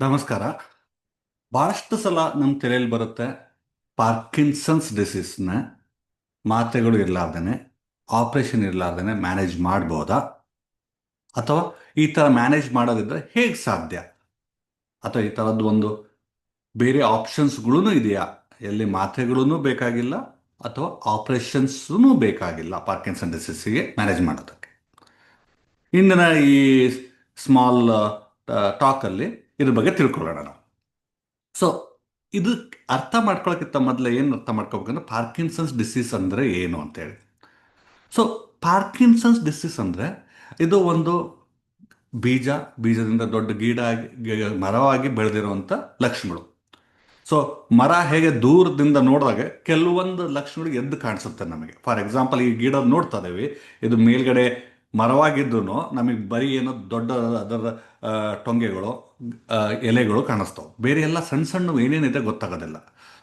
ನಮಸ್ಕಾರ. ಭಾಳಷ್ಟು ಸಲ ನಮ್ಮ ತಲೆಯಲ್ಲಿ ಬರುತ್ತೆ ಪಾರ್ಕಿನ್ಸನ್ಸ್ ಡಿಸೀಸ್ನ ಮಾತ್ರೆಗಳು ಇರಲಾರ್ದೇ ಆಪ್ರೇಷನ್ ಇರಲಾರ್ದೇ ಮ್ಯಾನೇಜ್ ಮಾಡ್ಬೋದಾ? ಅಥವಾ ಈ ಥರ ಮ್ಯಾನೇಜ್ ಮಾಡೋದಿದ್ರೆ ಹೇಗೆ ಸಾಧ್ಯ? ಅಥವಾ ಈ ಥರದ್ದು ಒಂದು ಬೇರೆ ಆಪ್ಷನ್ಸ್ಗಳೂ ಇದೆಯಾ? ಎಲ್ಲಿ ಮಾತ್ರೆಗಳೂ ಬೇಕಾಗಿಲ್ಲ ಅಥವಾ ಆಪ್ರೇಷನ್ಸೂ ಬೇಕಾಗಿಲ್ಲ ಪಾರ್ಕಿನ್ಸನ್ ಡಿಸೀಸಿಗೆ ಮ್ಯಾನೇಜ್ ಮಾಡೋದಕ್ಕೆ. ಇಂದಿನ ಈ ಸ್ಮಾಲ್ ಟಾಕಲ್ಲಿ ಇದ್ರ ಬಗ್ಗೆ ತಿಳ್ಕೊಳ್ಳೋಣ ನಾವು. ಸೊ ಇದು ಅರ್ಥ ಮಾಡ್ಕೊಳ್ಳೋಕ್ಕಿಂತ ಮೊದಲು ಏನು ಅರ್ಥ ಮಾಡ್ಕೋಬೇಕಂದ್ರೆ ಪಾರ್ಕಿನ್ಸನ್ಸ್ ಡಿಸೀಸ್ ಅಂದರೆ ಏನು ಅಂತೇಳಿ ಸೊ ಪಾರ್ಕಿನ್ಸನ್ಸ್ ಡಿಸೀಸ್ ಅಂದರೆ ಇದು ಒಂದು ಬೀಜ, ಬೀಜದಿಂದ ದೊಡ್ಡ ಗಿಡ ಮರವಾಗಿ ಬೆಳೆದಿರುವಂಥ ಲಕ್ಷಣಗಳು. ಸೊ ಮರ ಹೇಗೆ ದೂರದಿಂದ ನೋಡಿದಾಗ ಕೆಲವೊಂದು ಲಕ್ಷಣಗಳು ಎದ್ದು ಕಾಣಿಸುತ್ತೆ ನಮಗೆ. ಫಾರ್ ಎಕ್ಸಾಂಪಲ್ ಈ ಗಿಡ ನೋಡ್ತಾ ಇದ್ದೀವಿ. ಇದು ಮೇಲ್ಗಡೆ ಮರವಾಗಿದ್ದು ನಮಗೆ ಬರೀ ಏನೋ ದೊಡ್ಡ ಅದರ ಟೊಂಗೆಗಳು ಎಲೆಗಳು ಕಾಣಿಸ್ತಾವೆ. ಬೇರೆ ಎಲ್ಲ ಸಣ್ಣ ಸಣ್ಣ ಏನೇನಿದೆ ಗೊತ್ತಾಗೋದಿಲ್ಲ.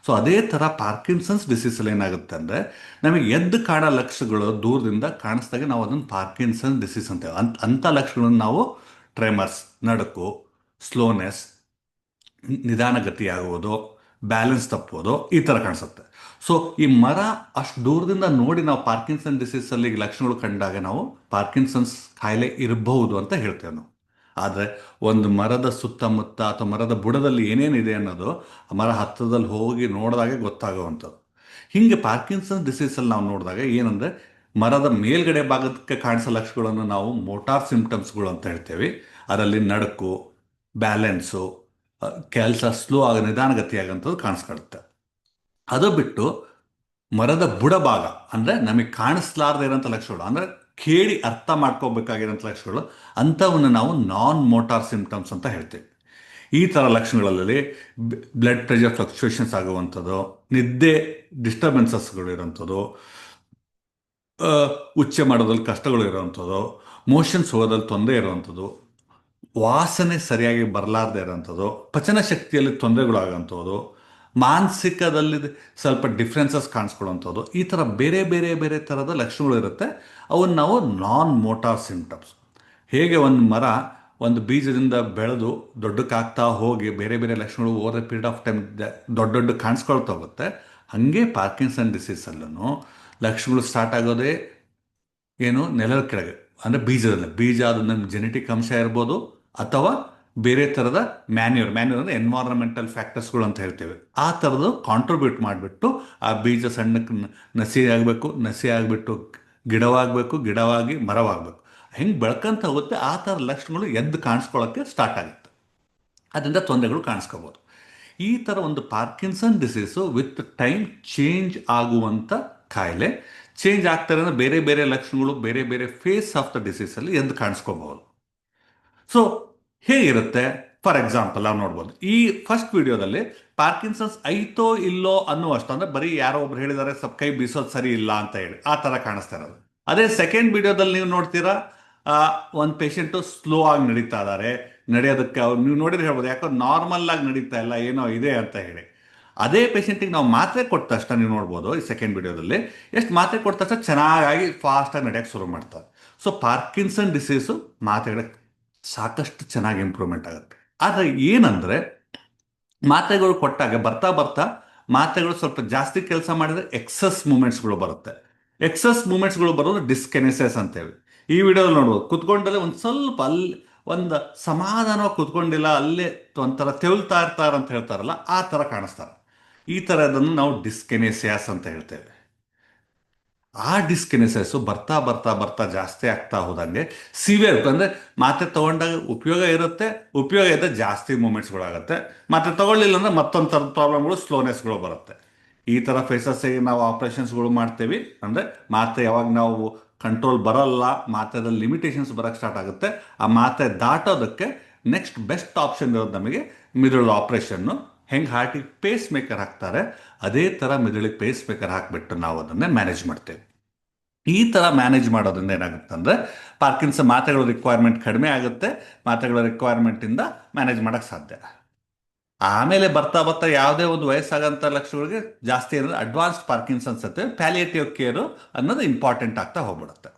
ಸೊ ಅದೇ ಥರ ಪಾರ್ಕಿನ್ಸನ್ಸ್ ಡಿಸೀಸಲ್ಲಿ ಏನಾಗುತ್ತೆ ಅಂದರೆ, ನಮಗೆ ಎದ್ದು ಕಾಣೋ ಲಕ್ಷಗಳು ದೂರದಿಂದ ಕಾಣಿಸ್ದಾಗ ನಾವು ಅದನ್ನು ಪಾರ್ಕಿನ್ಸನ್ಸ್ ಡಿಸೀಸ್ ಅಂತೇವೆ. ಅಂತ ಅಂಥ ಲಕ್ಷಗಳನ್ನು ನಾವು ಟ್ರೆಮರ್ಸ್, ನಡುಕು, ಸ್ಲೋನೆಸ್ ನಿಧಾನಗತಿ ಆಗುವುದು ಬ್ಯಾಲೆನ್ಸ್ ತಪ್ಪೋದು ಈ ಥರ ಕಾಣಿಸುತ್ತೆ. ಸೊ ಈ ಮರ ಅಷ್ಟು ದೂರದಿಂದ ನೋಡಿ ನಾವು ಪಾರ್ಕಿನ್ಸನ್ ಡಿಸೀಸಲ್ಲಿ ಲಕ್ಷಣಗಳು ಕಂಡಾಗ ನಾವು ಪಾರ್ಕಿನ್ಸನ್ಸ್ ಕಾಯಿಲೆ ಇರಬಹುದು ಅಂತ ಹೇಳ್ತೇವೆ ನಾವು. ಆದರೆ ಒಂದು ಮರದ ಸುತ್ತಮುತ್ತ ಅಥವಾ ಮರದ ಬುಡದಲ್ಲಿ ಏನೇನಿದೆ ಅನ್ನೋದು ಆ ಮರ ಹತ್ತಿರದಲ್ಲಿ ಹೋಗಿ ನೋಡಿದಾಗ ಗೊತ್ತಾಗುವಂಥದ್ದು. ಹೀಗೆ ಪಾರ್ಕಿನ್ಸನ್ ಡಿಸೀಸಲ್ಲಿ ನಾವು ನೋಡಿದಾಗ ಏನಂದರೆ ಮರದ ಮೇಲ್ಗಡೆ ಭಾಗಕ್ಕೆ ಕಾಣಿಸೋ ಲಕ್ಷಣಗಳನ್ನು ನಾವು ಮೋಟಾರ್ ಸಿಂಪ್ಟಮ್ಸ್ಗಳು ಅಂತ ಹೇಳ್ತೇವೆ. ಅದರಲ್ಲಿ ನಡುಕು ಬ್ಯಾಲೆನ್ಸು ಕೆಲಸ ಸ್ಲೋ ಆಗ ನಿಧಾನಗತಿಯಾಗಂಥದ್ದು ಕಾಣಿಸ್ಕೊಳುತ್ತೆ ಅದು ಬಿಟ್ಟು ಮರದ ಬುಡಭಾಗ ಅಂದರೆ ನಮಗೆ ಕಾಣಿಸ್ಲಾರ್ದೇ ಇರೋಂಥ ಲಕ್ಷಣಗಳು, ಅಂದರೆ ಕೇಳಿ ಅರ್ಥ ಮಾಡ್ಕೋಬೇಕಾಗಿರೋಂಥ ಲಕ್ಷಣಗಳು, ಅಂಥವನ್ನು ನಾವು ನಾನ್ ಮೋಟಾರ್ ಸಿಂಪ್ಟಮ್ಸ್ ಅಂತ ಹೇಳ್ತೇವೆ. ಈ ಥರ ಲಕ್ಷಣಗಳಲ್ಲಿ ಬ್ಲಡ್ ಪ್ರೆಷರ್ ಫ್ಲಕ್ಚುಯೇಷನ್ಸ್ ಆಗುವಂಥದ್ದು, ನಿದ್ದೆ ಡಿಸ್ಟರ್ಬೆನ್ಸಸ್ಗಳು ಇರೋಂಥದ್ದು ಉಚ್ಚೆ ಮಾಡೋದ್ರಲ್ಲಿ ಕಷ್ಟಗಳು ಇರೋವಂಥದ್ದು ಮೋಷನ್ಸ್ ಹೋಗೋದ್ರಲ್ಲಿ ತೊಂದರೆ ಇರುವಂಥದ್ದು ವಾಸನೆ ಸರಿಯಾಗಿ ಬರಲಾರ್ದೆ ಇರೋಂಥದ್ದು ಪಚನ ಶಕ್ತಿಯಲ್ಲಿ ತೊಂದರೆಗಳಾಗೋಂಥದ್ದು, ಮಾನಸಿಕದಲ್ಲಿ ಸ್ವಲ್ಪ ಡಿಫ್ರೆನ್ಸಸ್ ಕಾಣಿಸ್ಕೊಳ್ಳೋಂಥದ್ದು, ಈ ಥರ ಬೇರೆ ಬೇರೆ ಬೇರೆ ಥರದ ಲಕ್ಷಣಗಳು ಇರುತ್ತೆ. ಅವನ್ನ ನಾವು ನಾನ್ ಮೋಟಾರ್ ಸಿಂಪ್ಟಮ್ಸ್ ಹೇಗೆ ಒಂದು ಮರ ಒಂದು ಬೀಜದಿಂದ ಬೆಳೆದು ದೊಡ್ಡಕ್ಕಾಗ್ತಾ ಹೋಗಿ ಬೇರೆ ಬೇರೆ ಲಕ್ಷಣಗಳು over a period of time ದೊಡ್ಡ ದೊಡ್ಡ ಕಾಣಿಸ್ಕೊಳ್ತಾ ಹೋಗುತ್ತೆ. ಹಾಗೆ ಪಾರ್ಕಿನ್ಸನ್ ಡಿಸೀಸಲ್ಲೂ ಲಕ್ಷಣಗಳು ಸ್ಟಾರ್ಟ್ ಆಗೋದೇ ಏನು ನೆಲದ ಕೆಳಗೆ, ಅಂದರೆ ಬೀಜದಲ್ಲಿ, ಬೀಜ ಅದು ನಮ್ಮ ಜೆನೆಟಿಕ್ ಅಂಶ ಇರ್ಬೋದು ಅಥವಾ ಬೇರೆ ಥರದ ಮ್ಯಾನ್ಯೂರ್ ಮ್ಯಾನ್ಯೂರ್ ಅಂದರೆ ಫ್ಯಾಕ್ಟರ್ಸ್ ಫ್ಯಾಕ್ಟರ್ಸ್ಗಳು ಅಂತ ಹೇಳ್ತೇವೆ. ಆ ಥರದ್ದು ಕಾಂಟ್ರಿಬ್ಯೂಟ್ ಮಾಡಿಬಿಟ್ಟು ಆ ಬೀಜ ಸಣ್ಣಕ್ಕೆ ನಸಿ ಆಗಬೇಕು, ನಸಿ ಆಗಿಬಿಟ್ಟು ಗಿಡವಾಗಬೇಕು, ಗಿಡವಾಗಿ ಮರವಾಗಬೇಕು. ಹೆಂಗೆ ಬೆಳ್ಕೊಂತ ಹೋಗುತ್ತೆ, ಆ ಥರ ಲಕ್ಷಣಗಳು ಎದ್ದು ಕಾಣಿಸ್ಕೊಳ್ಳೋಕ್ಕೆ ಸ್ಟಾರ್ಟ್ ಆಗುತ್ತೆ. ಅದರಿಂದ ತೊಂದರೆಗಳು ಕಾಣಿಸ್ಕೋಬೋದು. ಈ ಥರ ಒಂದು Parkinson disease with time change ಆಗುವಂಥ ಕಾಯಿಲೆ ಚೇಂಜ್ ಆಗ್ತಾರೆ ಅಂದರೆ ಬೇರೆ ಬೇರೆ ಲಕ್ಷಣಗಳು, ಬೇರೆ ಬೇರೆ ಫೇಸ್ ಆಫ್ ದ ಡಿಸೀಸಲ್ಲಿ ಎದ್ದು ಕಾಣಿಸ್ಕೋಬಹುದು ಸೊ ಹೇಗಿರುತ್ತೆ? ಫಾರ್ ಎಕ್ಸಾಂಪಲ್ ನಾವು ನೋಡ್ಬೋದು. ಈ ಫಸ್ಟ್ ವಿಡಿಯೋದಲ್ಲಿ ಪಾರ್ಕಿನ್ಸನ್ಸ್ ಐತೋ ಇಲ್ಲೋ ಅನ್ನುವಷ್ಟು, ಅಂದ್ರೆ ಬರೀ ಯಾರೋ ಒಬ್ರು ಹೇಳಿದ್ದಾರೆ ಸ್ವಲ್ಪ ಕೈ ಬೀಸೋದು ಸರಿ ಇಲ್ಲ ಅಂತ ಹೇಳಿ, ಆ ಥರ ಕಾಣಿಸ್ತಾ ಇರೋದು. ಅದೇ ಸೆಕೆಂಡ್ ವಿಡಿಯೋದಲ್ಲಿ ನೀವು ನೋಡ್ತೀರಾ ಒಂದು ಪೇಷಂಟು ಸ್ಲೋ ಆಗಿ ನಡೀತಾ ಇದ್ದಾರೆ ನಡೆಯೋದಕ್ಕೆ ಅವ್ರು, ನೀವು ನೋಡಿದ್ರೆ ಹೇಳ್ಬೋದು, ಯಾಕೋ ನಾರ್ಮಲ್ ಆಗಿ ನಡೀತಾ ಇಲ್ಲ, ಏನೋ ಇದೆ ಅಂತ ಹೇಳಿ. ಅದೇ ಪೇಷಂಟಿಗೆ ನಾವು ಮಾತ್ರೆ ಕೊಟ್ಟ ತಕ್ಷಣ ನೀವು ನೋಡ್ಬೋದು, ಈ ಸೆಕೆಂಡ್ ವಿಡಿಯೋದಲ್ಲಿ ಎಷ್ಟು ಮಾತ್ರೆ ಕೊಟ್ಟ ತಕ್ಷಣ ಚೆನ್ನಾಗಿ ಫಾಸ್ಟಾಗಿ ನಡೆಯೋಕ್ಕೆ ಶುರು ಮಾಡ್ತಾರೆ. ಸೊ ಪಾರ್ಕಿನ್ಸನ್ ಡಿಸೀಸು ಮಾತ್ರೆಗಳಿಗೆ ಸಾಕಷ್ಟು ಚೆನ್ನಾಗಿ ಇಂಪ್ರೂವ್ಮೆಂಟ್ ಆಗುತ್ತೆ. ಆದರೆ ಏನಂದರೆ, ಮಾತ್ರೆಗಳು ಕೊಟ್ಟಾಗ ಬರ್ತಾ ಬರ್ತಾ ಮಾತ್ರೆಗಳು ಸ್ವಲ್ಪ ಜಾಸ್ತಿ ಕೆಲಸ ಮಾಡಿದರೆ ಎಕ್ಸಸ್ ಮೂಮೆಂಟ್ಸ್ಗಳು ಬರುತ್ತೆ. ಎಕ್ಸಸ್ ಮೂಮೆಂಟ್ಸ್ಗಳು ಬರೋದು ಡಿಸ್ಕೆನೆಸಸ್ ಅಂತೇವೆ ಈ ವಿಡಿಯೋದಲ್ಲಿ ನೋಡ್ಬೋದು, ಕುತ್ಕೊಂಡಲ್ಲೇ ಒಂದು ಸ್ವಲ್ಪ ಅಲ್ಲಿ ಒಂದು ಸಮಾಧಾನವಾಗಿ ಕುತ್ಕೊಂಡಿಲ್ಲ, ಅಲ್ಲೇ ಒಂಥರ ತೆವಲ್ತಾ ಇರ್ತಾರಂತ ಹೇಳ್ತಾರಲ್ಲ, ಆ ಥರ ಕಾಣಿಸ್ತಾರೆ. ಈ ಥರದನ್ನು ನಾವು ಡಿಸ್ಕೆನೆಸಿಯಾಸ್ ಅಂತ ಹೇಳ್ತೇವೆ. ಆ ಡಿಸ್ಕೆನೆಸಸ್ಸು ಬರ್ತಾ ಬರ್ತಾ ಬರ್ತಾ ಜಾಸ್ತಿ ಆಗ್ತಾ ಹೋದಂಗೆ ಸಿವಿಯರ್ ಅಂದರೆ ಮಾತ್ರೆ ತಗೊಂಡಾಗ ಉಪಯೋಗ ಇರುತ್ತೆ, ಉಪಯೋಗ ಇದ್ದ ಜಾಸ್ತಿ ಮೂಮೆಂಟ್ಸ್ಗಳಾಗುತ್ತೆ ಮಾತ್ರೆ ತಗೊಳ್ಳಿಲ್ಲ ಅಂದರೆ ಮತ್ತೊಂದು ಥರದ ಪ್ರಾಬ್ಲಮ್ಗಳು ಸ್ಲೋನೆಸ್ಗಳು ಬರುತ್ತೆ. ಈ ಥರ ಫೇಸಸ್ಸಿಗೆ ನಾವು ಆಪ್ರೇಷನ್ಸ್ಗಳು ಮಾಡ್ತೀವಿ, ಅಂದರೆ ಮಾತ್ರೆ ಯಾವಾಗ ನಾವು ಕಂಟ್ರೋಲ್ ಬರಲ್ಲ, ಮಾತ್ರೆದಲ್ಲಿ ಲಿಮಿಟೇಷನ್ಸ್ ಬರೋಕ್ಕೆ ಸ್ಟಾರ್ಟ್ ಆಗುತ್ತೆ, ಆ ಮಾತ್ರೆ ದಾಟೋದಕ್ಕೆ ನೆಕ್ಸ್ಟ್ ಬೆಸ್ಟ್ ಆಪ್ಷನ್ ಇರೋದು ನಮಗೆ ಮಿದುಳು ಆಪ್ರೇಷನ್ನು ಹೆಂಗೆ ಹಾರ್ಟಿಗೆ ಪೇಸ್ ಮೇಕರ್ ಹಾಕ್ತಾರೆ, ಅದೇ ಥರ ಮಿದುಳಿಗೆ ಪೇಸ್ ಮೇಕರ್ ಹಾಕಿಬಿಟ್ಟು ನಾವು ಅದನ್ನೇ ಮ್ಯಾನೇಜ್ ಮಾಡ್ತೇವೆ. ಈ ಥರ ಮ್ಯಾನೇಜ್ ಮಾಡೋದ್ರಿಂದ ಏನಾಗುತ್ತೆ ಅಂದರೆ ಪಾರ್ಕಿನ್ಸ್ ಮಾತ್ರೆಗಳ ರಿಕ್ವೈರ್ಮೆಂಟ್ ಕಡಿಮೆ ಆಗುತ್ತೆ, ಮಾತ್ರೆಗಳ ರಿಕ್ವೈರ್ಮೆಂಟಿಂದ ಮ್ಯಾನೇಜ್ ಮಾಡೋಕ್ಕೆ ಸಾಧ್ಯ. ಆಮೇಲೆ ಬರ್ತಾ ಬರ್ತಾ ಯಾವುದೇ ಒಂದು ವಯಸ್ಸಾಗಂಥ ಲಕ್ಷಗಳಿಗೆ ಜಾಸ್ತಿ ಏನಂದರೆ ಅಡ್ವಾನ್ಸ್ಡ್ ಪಾರ್ಕಿನ್ಸ್ ಅಂತ ಪ್ಯಾಲಿಯೇಟಿವ್ ಕೇರು ಅನ್ನೋದು ಇಂಪಾರ್ಟೆಂಟ್ ಆಗ್ತಾ ಹೋಗ್ಬಿಡುತ್ತೆ.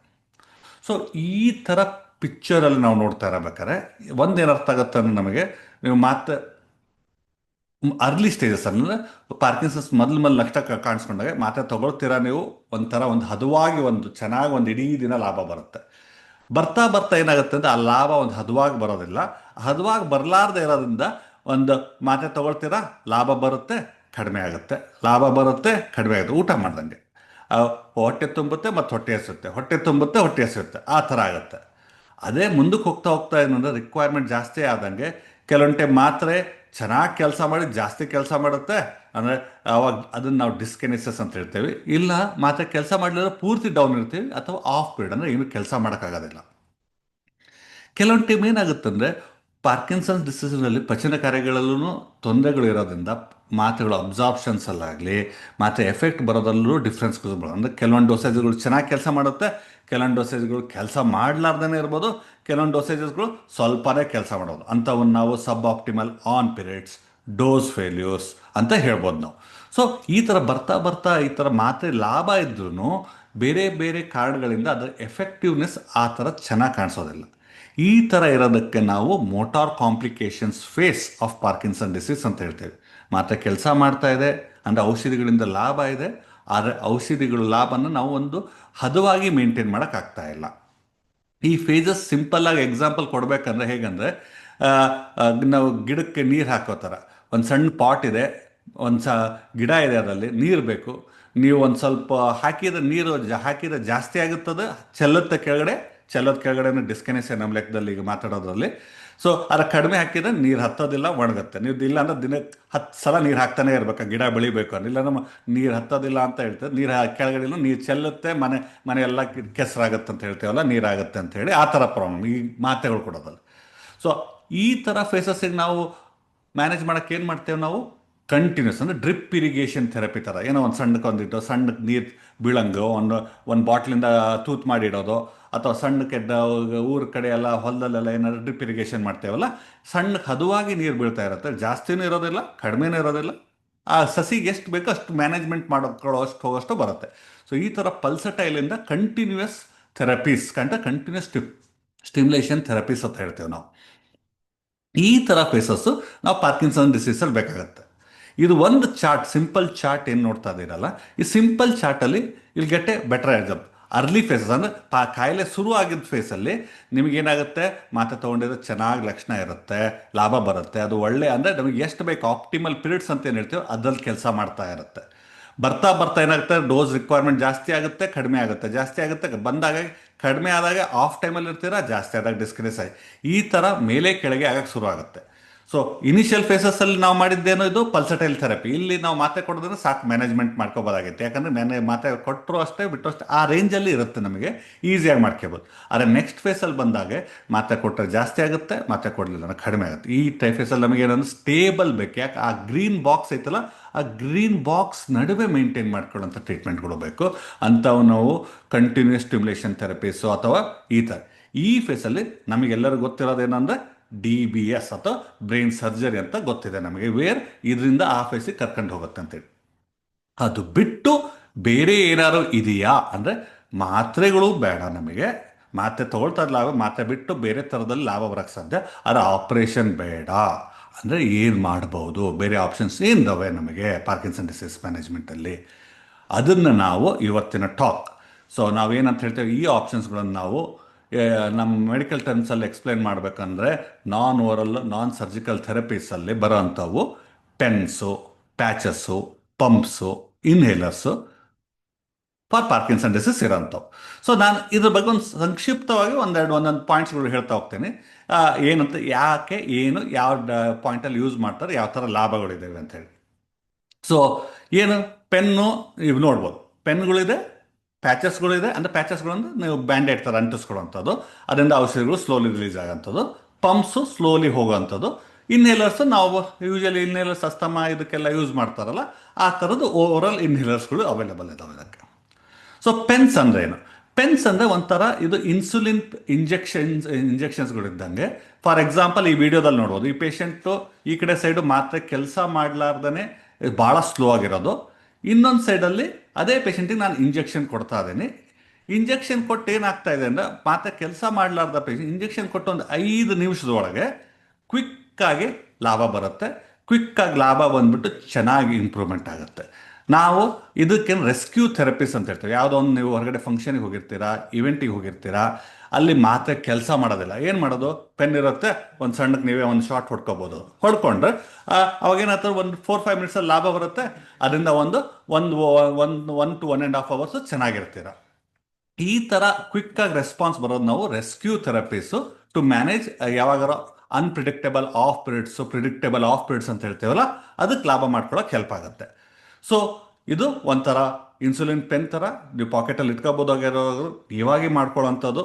ಸೊ ಈ ಥರ ಪಿಕ್ಚರಲ್ಲಿ ನಾವು ನೋಡ್ತಾ ಇರಬೇಕಾದ್ರೆ ಒಂದೇನು ಅರ್ಥ ಆಗುತ್ತೆ ಅಂದರೆ ನಮಗೆ, ನೀವು ಮಾತು ಅರ್ಲಿ ಸ್ಟೇಜಸ್ ಅಂದ್ರೆ ಪಾರ್ಕಿನ್ಸನ್ಸ್ ಮೊದಲು ಮೊದಲು ಲಕ್ಷ ಕಾಣಿಸ್ಕೊಂಡಾಗ ಮಾತ್ರ ತಗೊಳ್ತೀರಾ ನೀವು ಒಂಥರ ಒಂದು ಹದವಾಗಿ ಒಂದು ಚೆನ್ನಾಗಿ ಒಂದು ಇಡೀ ದಿನ ಲಾಭ ಬರುತ್ತೆ. ಬರ್ತಾ ಬರ್ತಾ ಏನಾಗುತ್ತೆ ಅಂದ್ರೆ ಆ ಲಾಭ ಒಂದು ಹದವಾಗಿ ಬರೋದಿಲ್ಲ. ಹದವಾಗಿ ಬರಲಾರ್ದೆ ಇರೋದ್ರಿಂದ ಒಂದು ಮಾತ್ರೆ ತಗೊಳ್ತೀರಾ? ಲಾಭ ಬರುತ್ತೆ, ಕಡಿಮೆ ಆಗುತ್ತೆ. ಲಾಭ ಬರುತ್ತೆ, ಕಡಿಮೆ ಆಗುತ್ತೆ. ಊಟ ಮಾಡ್ದಂಗೆ. ಹೊಟ್ಟೆ ತುಂಬುತ್ತೆ ಮತ್ತು ಹೊಟ್ಟೆ ಎಸುತ್ತೆ ಹೊಟ್ಟೆ ತುಂಬುತ್ತೆ, ಹೊಟ್ಟೆ ಎಸೆಯುತ್ತೆ ಆ ಥರ ಆಗುತ್ತೆ. ಅದೇ ಮುಂದಕ್ಕೆ ಹೋಗ್ತಾ ಹೋಗ್ತಾ ಏನಂದ್ರೆ ರಿಕ್ವೈರ್ಮೆಂಟ್ ಜಾಸ್ತಿ ಆದಂಗೆ ಕೆಲವೊಂದು ಟೈಮ್ ಮಾತ್ರೆ ಚೆನ್ನಾಗಿ ಕೆಲಸ ಮಾಡಿ, ಜಾಸ್ತಿ ಕೆಲಸ ಮಾಡುತ್ತೆ, ಅಂದರೆ ಅವಾಗ ಅದನ್ನು ನಾವು ಡಿಸ್ಕನೆಸಸ್ ಅಂತ ಹೇಳ್ತೇವೆ. ಇಲ್ಲ, ಮಾತ್ರ ಕೆಲಸ ಮಾಡಲಿಲ್ಲ, ಪೂರ್ತಿ ಡೌನ್ ಇರ್ತೀವಿ, ಅಥವಾ ಆಫ್ ಪೀರಿಯಡ್, ಅಂದರೆ ಏನು ಕೆಲಸ ಮಾಡೋಕ್ಕಾಗೋದಿಲ್ಲ. ಕೆಲವೊಂದು ಟೈಮ್ ಏನಾಗುತ್ತೆ ಅಂದರೆ ಪಾರ್ಕಿನ್ಸನ್ಸ್ ಡಿಸೀಸ್ನಲ್ಲಿ ಪಚನ ಕಾರ್ಯಗಳಲ್ಲೂ ತೊಂದರೆಗಳು ಇರೋದ್ರಿಂದ, ಮಾತ್ರೆಗಳು ಅಬ್ಸಾರ್ಪ್ಷನ್ಸಲ್ಲಾಗಲಿ, ಮಾತ್ರೆ ಎಫೆಕ್ಟ್ ಬರೋದಲ್ಲೂ ಡಿಫ್ರೆನ್ಸ್ ಅಂದರೆ ಕೆಲವೊಂದು ಡೋಸೇಜ್ಗಳು ಚೆನ್ನಾಗಿ ಕೆಲಸ ಮಾಡುತ್ತೆ ಕೆಲವೊಂದು ಡೋಸೇಜ್ಗಳು ಕೆಲಸ ಮಾಡಲಾರ್ದೇ ಇರ್ಬೋದು, ಕೆಲವೊಂದು ಡೋಸೇಜಸ್ಗಳು ಸ್ವಲ್ಪನೇ ಕೆಲಸ ಮಾಡೋದು. ಅಂಥವನ್ನು ನಾವು sub optimal on periods dose failures ಅಂತ ಹೇಳ್ಬೋದು ನಾವು. ಸೊ ಈ ಥರ ಬರ್ತಾ ಬರ್ತಾ ಈ ಥರ ಮಾತ್ರೆ ಲಾಭ ಇದ್ರೂ ಬೇರೆ ಬೇರೆ ಕಾರಣಗಳಿಂದ ಅದರ ಎಫೆಕ್ಟಿವ್ನೆಸ್ ಆ ಥರ ಚೆನ್ನಾಗಿ ಕಾಣಿಸೋದಿಲ್ಲ. ಈ ಥರ ಇರೋದಕ್ಕೆ ನಾವು motor complications phase of Parkinson disease ಅಂತ ಹೇಳ್ತೇವೆ. ಮಾತ್ರ ಕೆಲಸ ಮಾಡ್ತಾ ಇದೆ, ಅಂದರೆ ಔಷಧಿಗಳಿಂದ ಲಾಭ ಇದೆ, ಆದರೆ ಔಷಧಿಗಳ ಲಾಭನ ನಾವು ಒಂದು ಹದವಾಗಿ ಮೇಂಟೈನ್ ಮಾಡೋಕ್ಕಾಗ್ತಾ ಇಲ್ಲ. ಈ ಫೇಜಸ್ ಸಿಂಪಲ್ ಆಗಿ ಎಕ್ಸಾಂಪಲ್ ಕೊಡಬೇಕಂದ್ರೆ ಹೇಗಂದ್ರೆ ನಾವು ಗಿಡಕ್ಕೆ ನೀರು ಹಾಕೋ ಥರ ಒಂದು ಸಣ್ಣ ಪಾಟ್ ಇದೆ, ಒಂದು ಸ, ಗಿಡ ಇದೆ ಅದರಲ್ಲಿ, ನೀರು ಬೇಕು. ನೀವು ಒಂದು ಸ್ವಲ್ಪ ಹಾಕಿದ ನೀರು ಜ ಹಾಕಿದ ಜಾಸ್ತಿ ಆಗುತ್ತದೆ ಚೆಲ್ಲದ ಕೆಳಗಡೆ ಚೆಲ್ಲದ ಕೆಳಗಡೆ ಡಿಸ್ಕನೆಕ್ಷನ್ ನಮ್ಮ ಲೆಕ್ಕದಲ್ಲಿ ಈಗ ಮಾತಾಡೋದ್ರಲ್ಲಿ. ಸೊ ಅದ್ರ ಕಡಿಮೆ ಹಾಕಿದ್ರೆ ನೀರು ಹತ್ತೋದಿಲ್ಲ, ಒಣಗುತ್ತೆ. ನೀವು ಇಲ್ಲ ಅಂದ್ರೆ ದಿನಕ್ಕೆ ಹತ್ತು ಸಲ ನೀರು ಹಾಕ್ತಾನೆ ಇರ್ಬೇಕು. ಗಿಡ ಬೆಳಿಬೇಕು ಅಂದ್ರೆ. ಇಲ್ಲ ನಮ್ಮ ನೀರು ಹತ್ತೋದಿಲ್ಲ ಅಂತ ಹೇಳ್ತೇವೆ. ನೀರು ಕೆಳಗಡೆ ನೀರು ಚೆಲ್ಲುತ್ತೆ, ಮನೆ ಮನೆ ಎಲ್ಲ ಕೆಸರಾಗುತ್ತೆ ಅಂತ ಹೇಳ್ತೇವಲ್ಲ, ನೀರಾಗುತ್ತೆ ಅಂತ ಹೇಳಿ ಆ ಥರ ಪ್ರಾಬ್ಲಮ್ ಈ ಮಾತೆಗಳು ಕೊಡೋದಲ್ಲ. ಸೊ ಈ ಥರ ಫೇಸಸ್ಸಿಗೆ ನಾವು ಮ್ಯಾನೇಜ್ ಮಾಡೋಕ್ಕೆ ಏನು ಮಾಡ್ತೇವೆ ನಾವು? ಕಂಟಿನ್ಯೂಸ್ ಅಂದರೆ ಡ್ರಿಪ್ ಇರಿಗೇಷನ್ ಥೆರಪಿ ಥರ ಏನೋ ಒಂದು ಸಣ್ಣಕ್ಕೆ ಒಂದಿಟ್ಟು ಸಣ್ಣಕ್ಕೆ ನೀರು ಬೀಳಂಗು, ಒಂದು ಒಂದು ಬಾಟ್ಲಿಂದ ತೂತ್ ಮಾಡಿ ಇಡೋದು, ಅಥವಾ ಸಣ್ಣಕ್ಕೆ ಊರ ಕಡೆ ಎಲ್ಲ ಹೊಲದಲ್ಲೆಲ್ಲ ಏನಾದ್ರು ಡ್ರಿಪ್ ಇರಿಗೇಷನ್ ಮಾಡ್ತೇವಲ್ಲ ಸಣ್ಣಕ್ಕೆ ಹದುವಾಗಿ ನೀರು ಬೀಳ್ತಾ ಇರುತ್ತೆ. ಜಾಸ್ತಿನೂ ಇರೋದಿಲ್ಲ, ಕಡಿಮೆನೂ ಇರೋದಿಲ್ಲ. ಆ ಸಸಿಗೆ ಎಷ್ಟು ಬೇಕೋ ಅಷ್ಟು ಮ್ಯಾನೇಜ್ಮೆಂಟ್ ಮಾಡ್ಕೊಳ್ಳೋ ಅಷ್ಟು ಹೋಗೋಷ್ಟು ಬರುತ್ತೆ. ಸೊ ಈ ಥರ ಪಲ್ಸಟೈಲಿಂದ ಕಂಟಿನ್ಯೂಯಸ್ ಥೆರಪೀಸ್ ಕಂಟ ಕಂಟಿನ್ಯೂಸ್ ಸ್ಟಿಮ್ಯುಲೇಷನ್ ಥೆರಪೀಸ್ ಅಂತ ಹೇಳ್ತೇವೆ ನಾವು. ಈ ಥರ ಫೇಸಸ್ಸು ನಾವು ಪಾರ್ಕಿನ್ಸನ್ ಡಿಸೀಸಲ್ಲಿ ಬೇಕಾಗುತ್ತೆ. ಇದು ಒಂದು ಚಾರ್ಟ್, ಸಿಂಪಲ್ ಚಾರ್ಟ್ ಏನು ನೋಡ್ತಾ ಇದ್ದೀರಲ್ಲ ಈ ಸಿಂಪಲ್ ಚಾರ್ಟಲ್ಲಿ ಇಲ್ಲಿ get a better exam early phases ಅಂದರೆ ಪಾ, ಕಾಯಿಲೆ ಶುರು ಆಗಿದ್ದ ಫೇಸಲ್ಲಿ ನಿಮಗೇನಾಗುತ್ತೆ? ಮಾತ್ರೆ ತೊಗೊಂಡಿರೋ ಚೆನ್ನಾಗಿ ಲಕ್ಷಣ ಇರುತ್ತೆ, ಲಾಭ ಬರುತ್ತೆ, ಅದು ಒಳ್ಳೆ ಅಂದರೆ ನಮಗೆ ಎಷ್ಟು ಬೇಕು ಆಪ್ಟಿಮಲ್ ಪೀರಿಯಡ್ಸ್ ಅಂತ ಏನು ಹೇಳ್ತೀವೋ ಅದ್ರಲ್ಲಿ ಕೆಲಸ ಮಾಡ್ತಾ ಇರುತ್ತೆ. ಬರ್ತಾ ಬರ್ತಾ ಏನಾಗುತ್ತೆ? ಡೋಸ್ ರಿಕ್ವೈರ್ಮೆಂಟ್ ಜಾಸ್ತಿ ಆಗುತ್ತೆ, ಕಡಿಮೆ ಆಗುತ್ತೆ. ಜಾಸ್ತಿ ಆಗುತ್ತೆ, ಬಂದಾಗ ಕಡಿಮೆ ಆದಾಗ ಆಫ್ ಟೈಮಲ್ಲಿ ಇರ್ತೀರಾ? ಜಾಸ್ತಿ ಆದಾಗ ಡಿಸ್ಕ್ರೇಸ್ ಆಗಿ. ಈ ಥರ ಮೇಲೆ ಕೆಳಗೆ ಆಗಕ್ಕೆ ಶುರು ಆಗುತ್ತೆ. ಸೊ ಇನಿಷಿಯಲ್ ಫೇಸಸ್ ಅಲ್ಲಿ ನಾವು ಮಾಡಿದ್ದೇನೋ ಇದು? ಪಲ್ಸಟೈಲ್ ಥೆರಪಿ ಇಲ್ಲಿ ನಾವು ಮಾತ್ರೆ ಕೊಡೋದ್ರೆ ಸಾಕು ಮ್ಯಾನೇಜ್ಮೆಂಟ್ ಮಾಡ್ಕೋಬೋದಾಗಿತ್ತು. ಯಾಕಂದ್ರೆ ಮ್ಯಾನೆ ಮಾತ್ರೆ ಕೊಟ್ಟರು ಅಷ್ಟೇ ಬಿಟ್ಟು ಅಷ್ಟೇ. ಆ ರೇಂಜಲ್ಲಿ ಇರುತ್ತೆ ನಮಗೆ. ಈಸಿಯಾಗಿ ಮಾಡ್ಕೋಬೋದು. ಆದರೆ ನೆಕ್ಸ್ಟ್ ಫೇಸಲ್ಲಿ ಬಂದಾಗ ಮಾತ್ರೆ ಕೊಟ್ಟರೆ ಜಾಸ್ತಿ ಆಗುತ್ತೆ, ಮಾತ್ರೆ ಕೊಡಲಿಲ್ಲ ಕಡಿಮೆ ಆಗುತ್ತೆ. ಈ ಟೈಪ್ ಫೇಸಲ್ಲಿ ನಮಗೆ ಏನಂದ್ರೆ ಸ್ಟೇಬಲ್ ಬೇಕು. ಯಾಕೆ? ಆ ಗ್ರೀನ್ ಬಾಕ್ಸ್ ಐತಲ್ಲ, ಆ ಗ್ರೀನ್ ಬಾಕ್ಸ್ ನಡುವೆ ಮೇಂಟೈನ್ ಮಾಡ್ಕೊಳ್ಳೋಂಥ ಟ್ರೀಟ್ಮೆಂಟ್ಗಳು ಬೇಕು. ಅಂಥವು ನಾವು ಕಂಟಿನ್ಯೂಸ್ ಸ್ಟಿಮ್ಯುಲೇಷನ್ ಥೆರಪೀಸು ಅಥವಾ ಈ ಥರ ಈ ಫೇಸಲ್ಲಿ ನಮಗೆಲ್ಲರಿಗೂ ಗೊತ್ತಿರೋದೇನೆಂದರೆ ಡಿ ಬಿ ಎಸ್ ಅಥವಾ ಬ್ರೈನ್ ಸರ್ಜರಿ ಅಂತ ಗೊತ್ತಿದೆ ನಮಗೆ. ವೇರ್ ಇದರಿಂದ ಆ ಕರ್ಕೊಂಡು ಹೋಗುತ್ತೆ ಅಂತೇಳಿ ಅದು ಬಿಟ್ಟು ಬೇರೆ ಏನಾದ್ರು ಇದೆಯಾ? ಅಂದರೆ ಮಾತ್ರೆಗಳು ಬೇಡ ನಮಗೆ. ಮಾತ್ರೆ ತಗೊಳ್ತಾ ಲಾಭ ಮಾತ್ರೆ ಬಿಟ್ಟು ಬೇರೆ ಥರದಲ್ಲಿ ಲಾಭ ಬರೋಕ್ಕೆ ಸಾಧ್ಯ. ಆದರೆ ಆಪ್ರೇಷನ್ ಬೇಡ. ಅಂದರೆ ಏನು ಮಾಡ್ಬೋದು? ಬೇರೆ ಆಪ್ಷನ್ಸ್ ಏನಿದಾವೆ ನಮಗೆ ಪಾರ್ಕಿನ್ಸನ್ ಡಿಸೀಸ್ ಮ್ಯಾನೇಜ್ಮೆಂಟಲ್ಲಿ ಅದನ್ನು ನಾವು ಇವತ್ತಿನ ಟಾಕ್. ಸೊ ನಾವೇನಂತ ಹೇಳ್ತೇವೆ, ಈ ಆಪ್ಷನ್ಸ್ಗಳನ್ನು ನಾವು ನಮ್ಮ ಮೆಡಿಕಲ್ ಟರ್ಮ್ಸಲ್ಲಿ ಎಕ್ಸ್ಪ್ಲೈನ್ ಮಾಡಬೇಕಂದ್ರೆ ನಾನ್ ಓರಲ್ ನಾನ್ ಸರ್ಜಿಕಲ್ ಥೆರಪೀಸಲ್ಲಿ ಬರೋ ಅಂಥವು pens patches pumps inhalers for Parkinson disease ಇರೋಂಥವು. So ನಾನು ಇದ್ರ ಬಗ್ಗೆ ಒಂದು ಸಂಕ್ಷಿಪ್ತವಾಗಿ ಒಂದೆರಡು, ಒಂದೊಂದು ಪಾಯಿಂಟ್ಸ್ಗಳು ಹೇಳ್ತಾ ಹೋಗ್ತೀನಿ. ಏನಂತ, ಯಾಕೆ, ಏನು, ಯಾವ ಪಾಯಿಂಟಲ್ಲಿ ಯೂಸ್ ಮಾಡ್ತಾರೆ, ಯಾವ ಥರ ಲಾಭಗಳಿದ್ದಾವೆ ಅಂತೇಳಿ ಸೊ ಏನು ಪೆನ್ನು ಇವು ನೋಡ್ಬೋದು. ಪೆನ್ಗಳಿದೆ ಪ್ಯಾಚಸ್ಗಳಿದೆ. ಅಂದರೆ ಪ್ಯಾಚಸ್ಗಳು ಅಂದ್ರೆ ನೀವು ಬ್ಯಾಂಡೇಡ್ ಥರ ಅಂಟಿಸ್ಕೊಳ್ಳುವಂಥದ್ದು ಅದರಿಂದ ಔಷಧಿಗಳು ಸ್ಲೋಲಿ ರಿಲೀಸ್ ಆಗೋಂಥದ್ದು ಪಂಪ್ಸು ಸ್ಲೋಲಿ ಹೋಗೋವಂಥದ್ದು. ಇನ್ಹೇಲರ್ಸ್ ನಾವು ಯೂಶಲಿ ಇನ್ಹೇಲರ್ಸ್ ಅಸ್ತಮ ಇದಕ್ಕೆಲ್ಲ ಯೂಸ್ ಮಾಡ್ತಾರಲ್ಲ, ಆ ಥರದ್ದು ಓವರಾಲ್ ಇನ್ಹೇಲರ್ಸ್ಗಳು ಅವೈಲೇಬಲ್ ಇದಾವೆ ಇದಕ್ಕೆ. ಸೊ ಪೆನ್ಸ್ ಅಂದ್ರೆ ಏನು? ಪೆನ್ಸ್ ಅಂದರೆ ಒಂಥರ ಇದು ಇನ್ಸುಲಿನ್ ಇಂಜೆಕ್ಷನ್ಸ್ ಇದ್ದಂಗೆ ಫಾರ್ ಎಕ್ಸಾಂಪಲ್ ಈ ವಿಡಿಯೋದಲ್ಲಿ ನೋಡ್ಬೋದು. ಈ ಪೇಷಂಟು ಈ ಕಡೆ ಸೈಡು ಮಾತ್ರ ಕೆಲಸ ಮಾಡಲಾರ್ದೇ ಭಾಳ ಸ್ಲೋ ಆಗಿರೋದು. ಇನ್ನೊಂದು ಸೈಡಲ್ಲಿ ಅದೇ ಪೇಷಂಟಿಗೆ ನಾನು ಇಂಜೆಕ್ಷನ್ ಕೊಡ್ತಾ ಇದ್ದೀನಿ. ಇಂಜೆಕ್ಷನ್ ಕೊಟ್ಟು ಏನಾಗ್ತಾ ಇದೆ ಅಂದರೆ ಮಾತ್ರ ಕೆಲಸ ಮಾಡಲಾರ್ದ ಪೇಷಂಟ್ ಇಂಜೆಕ್ಷನ್ ಕೊಟ್ಟು ಒಂದು ಐದು ನಿಮಿಷದೊಳಗೆ ಕ್ವಿಕ್ ಕ್ವಿಕ್ಕಾಗಿ ಲಾಭ ಬರುತ್ತೆ. ಕ್ವಿಕ್ಕಾಗಿ ಲಾಭ ಬಂದ್ಬಿಟ್ಟು ಚೆನ್ನಾಗಿ ಇಂಪ್ರೂವ್ಮೆಂಟ್ ಆಗುತ್ತೆ. ನಾವು ಇದಕ್ಕೇನು ರೆಸ್ಕ್ಯೂ ಥೆರಪೀಸ್ ಅಂತ ಹೇಳ್ತೇವೆ. ಯಾವುದೋ ಒಂದು ನೀವು ಹೊರಗಡೆ ಫಂಕ್ಷನಿಗೆ ಹೋಗಿರ್ತೀರಾ ಇವೆಂಟಿಗೆ ಹೋಗಿರ್ತೀರಾ ಅಲ್ಲಿ ಮಾತ್ರ ಕೆಲಸ ಮಾಡೋದಿಲ್ಲ. ಏನು ಮಾಡೋದು? ಪೆನ್ ಇರುತ್ತೆ, ಒಂದು ಸಣ್ಣಕ್ಕೆ ನೀವೇ ಒಂದು ಶಾರ್ಟ್ ಹೊಡ್ಕೋಬೋದು. ಹೊಡ್ಕೊಂಡ್ರೆ ಅವಾಗೇನಾಗ್ತದೆ ಒಂದು ಫೋರ್ ಫೈವ್ ಮಿನಿಟ್ಸಲ್ಲಿ ಲಾಭ ಬರುತ್ತೆ. ಅದರಿಂದ ಒಂದು ಒಂದು ಒಂದು one two one and half hours ಚೆನ್ನಾಗಿರ್ತೀರ. ಈ ಥರ ಕ್ವಿಕ್ಕಾಗಿ ರೆಸ್ಪಾನ್ಸ್ ಬರೋದು ನಾವು ರೆಸ್ಕ್ಯೂ ಥೆರಪೀಸು ಟು ಮ್ಯಾನೇಜ್ ಯಾವಾಗಾರ unpredictable off periods predictable off periods ಅಂತ ಹೇಳ್ತೀವಲ್ಲ, ಅದಕ್ಕೆ ಲಾಭ ಮಾಡ್ಕೊಳ್ಳೋಕೆ ಹೆಲ್ಪ್ ಆಗುತ್ತೆ. ಸೊ ಇದು ಒಂಥರ ಇನ್ಸುಲಿನ್ ಪೆನ್ ಥರ, ನೀವು ಪಾಕೆಟಲ್ಲಿ ಇಟ್ಕೋಬೋದಾಗಿರೋರು ಮಾಡ್ಕೊಳ್ಳೋ ಮಾಡ್ಕೊಳ್ಳೋಂಥದ್ದು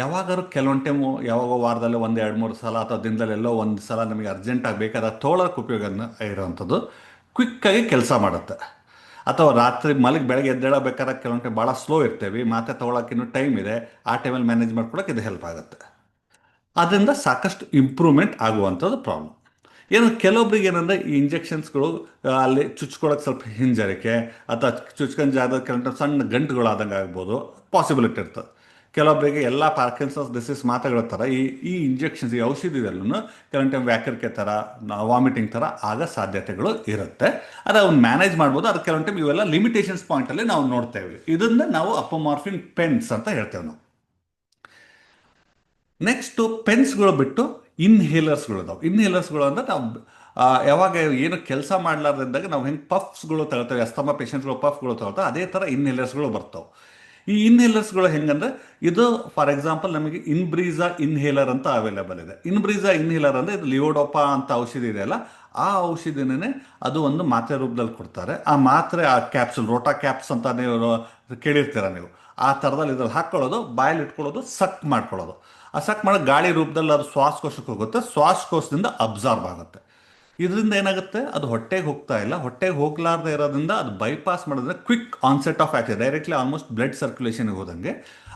ಯಾವಾಗಾರು ಕೆಲವೊಂದು ಟೈಮು ಯಾವಾಗ ವಾರದಲ್ಲಿ ಒಂದು ಎರಡು ಮೂರು ಸಲ ಅಥವಾ ದಿನದಲ್ಲಿ ಎಲ್ಲೋ ಒಂದು ಸಲ ನಮಗೆ ಅರ್ಜೆಂಟಾಗಿ ಬೇಕಾದ ತೋಳಕ್ಕೆ ಉಪಯೋಗ ಇರೋವಂಥದ್ದು ಕ್ವಿಕ್ಕಾಗಿ ಕೆಲಸ ಮಾಡುತ್ತೆ. ಅಥವಾ ರಾತ್ರಿ ಮಲಗಿ ಬೆಳಗ್ಗೆ ಎದ್ದೇಳಬೇಕಾದ್ರೆ ಕೆಲವೊಂದು ಟೈಮ್ ಭಾಳ ಸ್ಲೋ ಇರ್ತೇವೆ ಮಾತೆ ತೊಗೊಳಕ್ಕಿನ್ನೂ ಟೈಮ್ ಇದೆ, ಆ ಟೈಮಲ್ಲಿ ಮ್ಯಾನೇಜ್ ಮಾಡ್ಕೊಳಕ್ಕೆ ಇದು ಹೆಲ್ಪ್ ಆಗುತ್ತೆ. ಅದರಿಂದ ಸಾಕಷ್ಟು ಇಂಪ್ರೂವ್ಮೆಂಟ್ ಆಗುವಂಥದ್ದು ಪ್ರಾಬ್ಲಮ್ ಏನು ಕೆಲವೊಬ್ರಿಗೆ ಏನಂದರೆ ಈ ಇಂಜೆಕ್ಷನ್ಸ್ಗಳು ಅಲ್ಲಿ ಚುಚ್ಕೊಳಕ್ಕೆ ಸ್ವಲ್ಪ ಹಿಂಜರಿಕೆ, ಅಥವಾ ಚುಚ್ಕೊಂಡು ಜಾಗದ ಕೆಲವೊಂದು ಸಣ್ಣ ಗಂಟುಗಳಾದಂಗೆ ಆಗ್ಬೋದು ಪಾಸಿಬಿಲಿಟಿ ಇರ್ತದೆ. ಕೆಲವೊಬ್ಬರಿಗೆ ಎಲ್ಲ ಪಾರ್ಕಿನ್ಸನ್ಸ್ ಡಿಸೀಸ್ ಮಾತುಗಳ ಥರ ಈ ಈ ಇಂಜೆಕ್ಷನ್ಸ್ ಈ ಔಷಧಿದಲ್ಲೂ ಕೆಲವೊಂದು ಟೈಮ್ ವ್ಯಾಕರಿಕೆ ಥರ ವಾಮಿಟಿಂಗ್ ಥರ ಆಗ ಸಾಧ್ಯತೆಗಳು ಇರುತ್ತೆ. ಅದು ಅವ್ನು ಮ್ಯಾನೇಜ್ ಮಾಡ್ಬೋದು ಅದು ಕೆಲವೊಂದು ಟೈಮ್ ಇವೆಲ್ಲ ಲಿಮಿಟೇಷನ್ಸ್ ಪಾಯಿಂಟಲ್ಲಿ ನಾವು ನೋಡ್ತೇವೆ. ಇದನ್ನ ನಾವು ಅಪೊಮಾರ್ಫಿನ್ ಪೆನ್ಸ್ ಅಂತ ಹೇಳ್ತೇವೆ ನಾವು. ನೆಕ್ಸ್ಟು ಪೆನ್ಸ್ಗಳು ಬಿಟ್ಟು ಇನ್ಹೇಲರ್ಸ್ಗಳು ಇದಾವೆ. ಇನ್ಹೇಲರ್ಸ್ಗಳು ಅಂದರೆ ನಾವು ಯಾವಾಗ ಏನು ಕೆಲಸ ಮಾಡಲಾರ್ದಿದ್ದಾಗ ನಾವು ಹೆಂಗೆ ಪಫ್ಸ್ಗಳು ತಗೊಳ್ತೇವೆ, ಅಸ್ತಮ ಪೇಷಂಟ್ಸ್ಗಳು ಪಫ್ಗಳು ತಗೊಳ್ತೇವೆ, ಅದೇ ಥರ ಇನ್ಹೇಲರ್ಸ್ಗಳು ಬರ್ತಾವೆ. ಈ ಇನ್ಹೇಲರ್ಸ್ಗಳು ಹೆಂಗಂದ್ರೆ, ಇದು ಫಾರ್ ಎಕ್ಸಾಂಪಲ್ ನಮಗೆ ಇನ್ಬ್ರೀಸಾ ಇನ್ಹೇಲರ್ ಅಂತ ಅವೈಲೇಬಲ್ ಇದೆ. ಇನ್ಬ್ರೀಸಾ ಇನ್ಹೇಲರ್ ಅಂದ್ರೆ ಇದು ಲಿಯೋಡೋಪಾ ಅಂತ ಔಷಧಿ ಇದೆಯಲ್ಲ ಆ ಔಷಧಿನೇ ಅದು ಒಂದು ಮಾತ್ರೆ ರೂಪದಲ್ಲಿ ಕೊಡ್ತಾರೆ. ಆ ಮಾತ್ರೆ, ಆ ಕ್ಯಾಪ್ಸುಲ್ ರೋಟಾ ಕ್ಯಾಪ್ಸ್ ಅಂತ ನೀವು ಕೇಳಿರ್ತೀರ ನೀವು. ಆ ಥರದಲ್ಲಿ ಇದ್ರಲ್ಲಿ ಹಾಕ್ಕೊಳ್ಳೋದು, ಬಾಯಲ್ಲಿ ಇಟ್ಕೊಳ್ಳೋದು, ಸಕ್ ಮಾಡ್ಕೊಳ್ಳೋದು. ಆ ಸಕ್ ಮಾಡೋ ಗಾಳಿ ರೂಪದಲ್ಲಿ ಅದು ಶ್ವಾಸಕೋಶಕ್ಕೆ ಹೋಗುತ್ತೆ. ಶ್ವಾಸಕೋಶದಿಂದ ಅಬ್ಸಾರ್ಬ್ ಆಗುತ್ತೆ. ಇದರಿಂದ ಏನಾಗುತ್ತೆ? ಅದು ಹೊಟ್ಟೆಗೆ ಹೋಗ್ತಾ ಇಲ್ಲ. ಹೊಟ್ಟೆಗೆ ಹೋಗ್ಲಾರ್ದೆ ಇರೋದ್ರಿಂದ ಅದು bypass ಮಾಡೋದ್ರೆ quick onset of action directly almost blood ಸರ್ಕ್ಯುಲೇಷನ್ಗೆ ಹೋದಂಗೆ.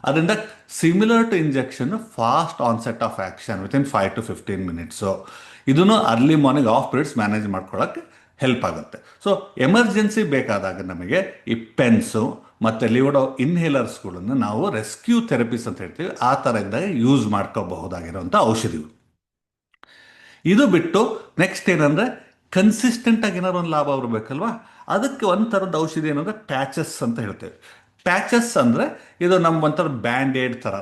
ಅದರಿಂದ similar to injection fast onset of action within five to fifteen minutes ಇದನ್ನು early morning off periods manage ಮಾಡ್ಕೊಳ್ಳೋಕ್ಕೆ ಹೆಲ್ಪ್ ಆಗುತ್ತೆ. ಸೊ ಎಮರ್ಜೆನ್ಸಿ ಬೇಕಾದಾಗ ನಮಗೆ ಈ ಪೆನ್ಸು ಮತ್ತು ಲಿವಡೋ ಇನ್ಹೇಲರ್ಸ್ಗಳನ್ನು ನಾವು ರೆಸ್ಕ್ಯೂ ಥೆರಪೀಸ್ ಅಂತ ಹೇಳ್ತೀವಿ. ಆ ಥರ ಇದ್ದಾಗ ಯೂಸ್ ಮಾಡ್ಕೋಬಹುದಾಗಿರುವಂಥ ಔಷಧಿಗಳು. ಇದು ಬಿಟ್ಟು ನೆಕ್ಸ್ಟ್ ಏನಂದ್ರೆ ಕನ್ಸಿಸ್ಟೆಂಟ್ ಆಗಿ ಏನಾದ್ರು ಒಂದು ಲಾಭ ಬರಬೇಕಲ್ವಾ ಅದಕ್ಕೆ ಒಂಥರದ ಥರದ ಔಷಧಿ ಏನಂದ್ರೆ ಪ್ಯಾಚಸ್ ಅಂತ ಹೇಳ್ತೇವೆ. ಪ್ಯಾಚಸ್ ಅಂದ್ರೆ ಇದು ನಮ್ಮ ಒಂಥರ ಬ್ಯಾಂಡೇಡ್ ತರ.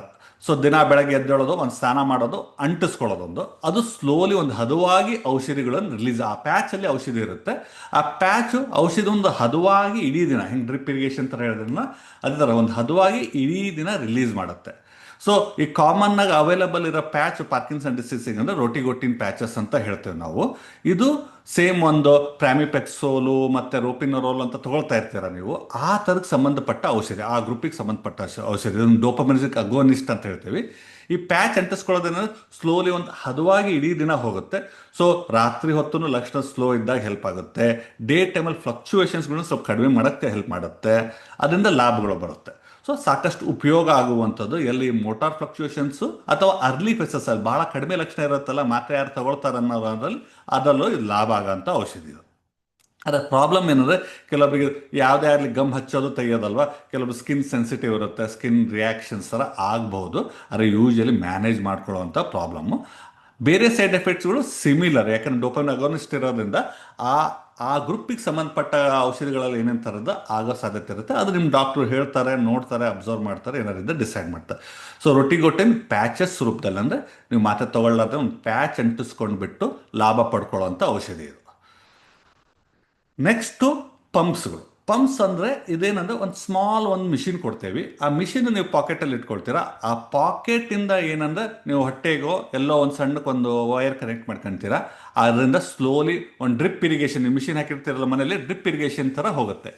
ಸೊ ದಿನ ಬೆಳಗ್ಗೆ ಎದ್ದೇಳೋದು, ಒಂದು ಸ್ನಾನ ಮಾಡೋದು, ಅಂಟಿಸ್ಕೊಳ್ಳೋದೊಂದು. ಅದು ಸ್ಲೋಲಿ ಒಂದು ಹದವಾಗಿ ಔಷಧಿಗಳನ್ನು ರಿಲೀಸ್ ಆ ಪ್ಯಾಚಲ್ಲಿ ಔಷಧಿ ಇರುತ್ತೆ. ಆ ಪ್ಯಾಚು ಔಷಧಿ ಒಂದು ಹದವಾಗಿ ಇಡೀ ದಿನ, ಹಿಂಗೆ ಡ್ರಿಪ್ ಇರಿಗೇಷನ್ ಥರ ಹೇಳಿದ್ರನ್ನ ಅದೇ ಥರ ಒಂದು ಹದವಾಗಿ ಇಡೀ ದಿನ ರಿಲೀಸ್ ಮಾಡುತ್ತೆ. ಸೊ ಈ ಕಾಮನ್ ಆಗಿ ಅವೈಲಬಲ್ ಇರೋ ಪ್ಯಾಚ್ ಪಾರ್ಕಿನ್ಸನ್ ಡಿಸೀಸಿಗೆ ಅಂದ್ರೆ ರೋಟಿಗೊಟ್ಟಿನ್ ಪ್ಯಾಚಸ್ ಅಂತ ಹೇಳ್ತೇವೆ ನಾವು. ಇದು ಸೇಮ್ ಒಂದು ಪ್ರಾಮಿಪೆಕ್ಸೋಲು ಮತ್ತೆ ರೋಪಿನರೋಲ್ ಅಂತ ತಗೊಳ್ತಾ ಇರ್ತೀರ ನೀವು. ಆ ಥರಕ್ಕೆ ಸಂಬಂಧಪಟ್ಟ ಔಷಧಿ, ಆ ಗ್ರೂಪಿಗೆ ಸಂಬಂಧಪಟ್ಟ ಔಷಧಿ ಔಷಧಿ ಡೋಪಮಿನಿಕ್ ಅಗೋನಿಸ್ಟ್ ಅಂತ ಹೇಳ್ತೀವಿ. ಈ ಪ್ಯಾಚ್ ಅಂಟಿಸ್ಕೊಳ್ಳೋದೇನಂದ್ರೆ ಸ್ಲೋಲಿ ಒಂದು ಹದವಾಗಿ ಇಡೀ ದಿನ ಹೋಗುತ್ತೆ. ಸೊ ರಾತ್ರಿ ಹೊತ್ತು ಲಕ್ಷಣ ಸ್ಲೋ ಇದ್ದಾಗ ಹೆಲ್ಪ್ ಆಗುತ್ತೆ. ಡೇ ಟೈಮಲ್ಲಿ ಫ್ಲಕ್ಚುಯೇಷನ್ಸ್ಗಳನ್ನ ಸ್ವಲ್ಪ ಕಡಿಮೆ ಮಾಡೋಕ್ಕೆ ಹೆಲ್ಪ್ ಮಾಡುತ್ತೆ. ಅದರಿಂದ ಲಾಭಗಳು ಬರುತ್ತೆ. ಸೊ ಸಾಕಷ್ಟು ಉಪಯೋಗ ಆಗುವಂಥದ್ದು. ಎಲ್ಲಿ ಮೋಟಾರ್ ಫ್ಲಕ್ಚುಯೇಷನ್ಸು ಅಥವಾ ಅರ್ಲಿ ಫೆಸಸ್ ಅಲ್ಲಿ ಬಹಳ ಕಡಿಮೆ ಲಕ್ಷಣ ಇರುತ್ತಲ್ಲ, ಮಾತ್ರೆ ಯಾರು ತಗೊಳ್ತಾರೆ ಅನ್ನೋದ್ರಲ್ಲಿ ಅದರಲ್ಲೂ ಲಾಭ ಆಗೋಂಥ ಔಷಧಿ ಇದು. ಅದರ ಪ್ರಾಬ್ಲಮ್ ಏನಂದ್ರೆ ಕೆಲವೊಬ್ಬರಿಗೆ ಯಾವುದೇ ಆಗಲಿ ಗಮ್ ಹಚ್ಚೋದು ತೆಗೆಯೋದಲ್ವಾ? ಕೆಲವೊಬ್ರು ಸ್ಕಿನ್ ಸೆನ್ಸಿಟಿವ್ ಇರುತ್ತೆ ಸ್ಕಿನ್ ರಿಯಾಕ್ಷನ್ಸ್ ಥರ ಆಗ್ಬಹುದು. ಆದರೆ ಯೂಶಲಿ ಮ್ಯಾನೇಜ್ ಮಾಡ್ಕೊಳ್ಳೋವಂಥ ಪ್ರಾಬ್ಲಮ್ಮು ಬೇರೆ ಸೈಡ್ ಎಫೆಕ್ಟ್ಸ್ಗಳು ಸಿಮಿಲರ್ ಯಾಕಂದ್ರೆ ಡೋಪನ್ ಅಗೋನಿಸ್ಟ್ ಇರೋದ್ರಿಂದ ಆ ಆ ಗ್ರೂಪಿಗೆ ಸಂಬಂಧಪಟ್ಟ ಔಷಧಿಗಳಲ್ಲಿ ಏನೇನು ಥರದ ಆಗೋ ಸಾಧ್ಯತೆ ಇರುತ್ತೆ. ಅದು ನಿಮ್ಮ ಡಾಕ್ಟ್ರು ಹೇಳ್ತಾರೆ, ನೋಡ್ತಾರೆ, ಅಬ್ಸರ್ವ್ ಮಾಡ್ತಾರೆ ಏನಾರಿಂದ ಡಿಸೈಡ್ ಮಾಡ್ತಾರೆ. ಸೊ ರೊಟ್ಟಿಗೊಟ್ಟಿನ ಪ್ಯಾಚಸ್ ರೂಪದಲ್ಲಿ ಅಂದರೆ ನೀವು ಮಾತೆ ತೊಗೊಳ್ಳೋದ್ರೆ ಒಂದು ಪ್ಯಾಚ್ ಅಂಟಿಸ್ಕೊಂಡ್ಬಿಟ್ಟು ಲಾಭ ಪಡ್ಕೊಳ್ಳೋವಂಥ ಔಷಧಿ ಇದು. ನೆಕ್ಸ್ಟು ಪಂಪ್ಸ್ಗಳು ಪಂಪ್ಸ್ ಅಂದರೆ ಇದೇನಂದ್ರೆ ಒಂದು ಸ್ಮಾಲ್ ಒಂದು ಮಿಷಿನ್ ಕೊಡ್ತೇವೆ. ಆ ಮಿಷಿನ್ ನೀವು ಪಾಕೆಟಲ್ಲಿ ಇಟ್ಕೊಳ್ತೀರಾ. ಆ ಪಾಕೆಟಿಂದ ಏನಂದ್ರೆ ನೀವು ಹೊಟ್ಟೆಗೋ ಎಲ್ಲೋ ಒಂದು ಸಣ್ಣಕ್ಕೊಂದು ವೈರ್ ಕನೆಕ್ಟ್ ಮಾಡ್ಕೊಂತೀರಾ. ಅದರಿಂದ ಸ್ಲೋಲಿ ಒಂದು ಡ್ರಿಪ್ ಇರಿಗೇಷನ್ ಮಿಷಿನ್ ಹಾಕಿರ್ತೀರಲ್ಲ ಮನೆಯಲ್ಲಿ ಡ್ರಿಪ್ ಇರಿಗೇಷನ್ ಥರ ಹೋಗುತ್ತೆ.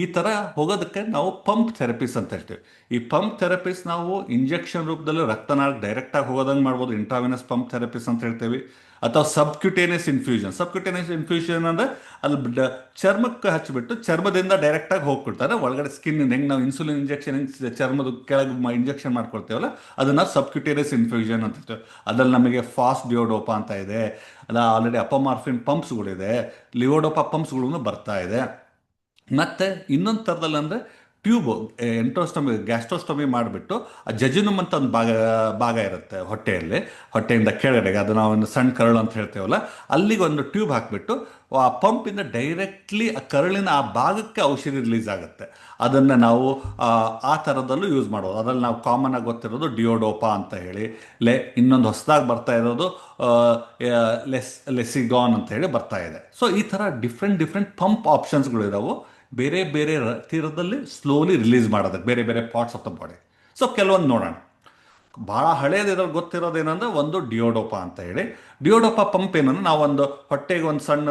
ಈ ಥರ ಹೋಗೋದಕ್ಕೆ ನಾವು ಪಂಪ್ ಥೆರಪೀಸ್ ಅಂತ ಹೇಳ್ತೀವಿ. ಈ ಪಂಪ್ ಥೆರಪೀಸ್ ನಾವು ಇಂಜೆಕ್ಷನ್ ರೂಪದಲ್ಲಿ ರಕ್ತನಾಳ ಡೈರೆಕ್ಟಾಗಿ ಹೋಗೋದಂಗೆ ಮಾಡ್ಬೋದು. ಇಂಟ್ರಾವಿನಸ್ ಪಂಪ್ ಥೆರಪೀಸ್ ಅಂತ ಹೇಳ್ತೀವಿ. ಅಥವಾ ಸಬ್ಕ್ಯುಟೇನಿಯಸ್ ಇನ್ಫ್ಯೂಷನ್ ಸಬ್ಕ್ಯುಟೇನಿಯಸ್ ಇನ್ಫ್ಯೂಷನ್ ಅಂದರೆ ಅಲ್ಲಿ ಚರ್ಮಕ್ಕೆ ಹಚ್ಚಿಬಿಟ್ಟು ಚರ್ಮದಿಂದ ಡೈರೆಕ್ಟಾಗಿ ಹೋಗ್ಬಿಡ್ತಾರೆ. ಒಳಗಡೆ ಸ್ಕಿನ್ ಹೆಂಗೆ ನಾವು ಇನ್ಸುಲಿನ್ ಇಂಜೆಕ್ಷನ್ ಚರ್ಮದ ಕೆಳಗೆ ಇಂಜೆಕ್ಷನ್ ಮಾಡ್ಕೊಳ್ತೇವಲ್ಲ, ಅದನ್ನ ಸಬ್ಕ್ಯುಟೇನಿಯಸ್ ಇನ್ಫ್ಯೂಷನ್ ಅಂತ ಹೇಳ್ತೇವೆ. ಅದ್ರಲ್ಲಿ ನಮಗೆ ಫಾಸ್ಟ್ ಡಿಯೋಡೋಪ ಅಂತ ಇದೆ. ಅಲ್ಲ ಆಲ್ರೆಡಿ ಅಪಮಾರ್ಫಿನ್ ಪಂಪ್ಸ್ಗಳಿದೆ ಲಿಯೋಡೋಪಾ ಪಂಪ್ಸ್ಗಳು ಬರ್ತಾ ಇದೆ. ಮತ್ತೆ ಇನ್ನೊಂದು ಥರದಲ್ಲಿ ಅಂದರೆ ಟ್ಯೂಬ್ ಎಂಟ್ರೋಸ್ಟಮಿ ಗ್ಯಾಸ್ಟ್ರೋಸ್ಟಮಿ ಮಾಡಿಬಿಟ್ಟು ಆ ಜಜಿನುಮ್ ಅಂತ ಒಂದು ಭಾಗ ಭಾಗ ಇರುತ್ತೆ ಹೊಟ್ಟೆಯಲ್ಲಿ. ಹೊಟ್ಟೆಯಿಂದ ಕೆಳಗಡೆಗೆ ಅದು ನಾವು ಒಂದು ಸಣ್ಣ ಕರಳು ಅಂತ ಹೇಳ್ತೇವಲ್ಲ ಅಲ್ಲಿಗೆ ಒಂದು ಟ್ಯೂಬ್ ಹಾಕಿಬಿಟ್ಟು ಆ ಪಂಪಿಂದ ಡೈರೆಕ್ಟ್ಲಿ ಆ ಕರಳಿನ ಆ ಭಾಗಕ್ಕೆ ಔಷಧಿ ರಿಲೀಸ್ ಆಗುತ್ತೆ. ಅದನ್ನು ನಾವು ಆ, ಥರದಲ್ಲೂ ಯೂಸ್ ಮಾಡೋದು ಅದರಲ್ಲಿ ನಾವು ಕಾಮನ್ ಆಗಿ ಗೊತ್ತಿರೋದು ಡಿಯೋಡೋಪಾ ಅಂತ ಹೇಳಿ ಲೆ ಇನ್ನೊಂದು ಹೊಸದಾಗಿ ಬರ್ತಾ ಇರೋದು ಲೆಸ್ ಲೆಸಿಗಾನ್ ಅಂತ ಹೇಳಿ ಬರ್ತಾ ಇದೆ. ಸೊ ಈ ಥರ ಡಿಫ್ರೆಂಟ್ ಡಿಫ್ರೆಂಟ್ ಪಂಪ್ ಆಪ್ಷನ್ಸ್ಗಳು ಇದಾವೆ ಬೇರೆ ಬೇರೆ ತೀರದಲ್ಲಿ ಸ್ಲೋಲಿ ರಿಲೀಸ್ ಮಾಡೋದಕ್ಕೆ ಬೇರೆ ಬೇರೆ parts of the body so ಕೆಲವೊಂದು ನೋಡೋಣ. ಭಾಳ ಗೊತ್ತಿರೋದು ಏನಂದ್ರೆ ಒಂದು ಡಿಯೋಡೋಪ ಅಂತ ಹೇಳಿ. ಡಿಯೋಡೋಪ ಪಂಪ್ ಏನಂದ್ರೆ ನಾವೊಂದು ಹೊಟ್ಟೆಗೆ ಒಂದು ಸಣ್ಣ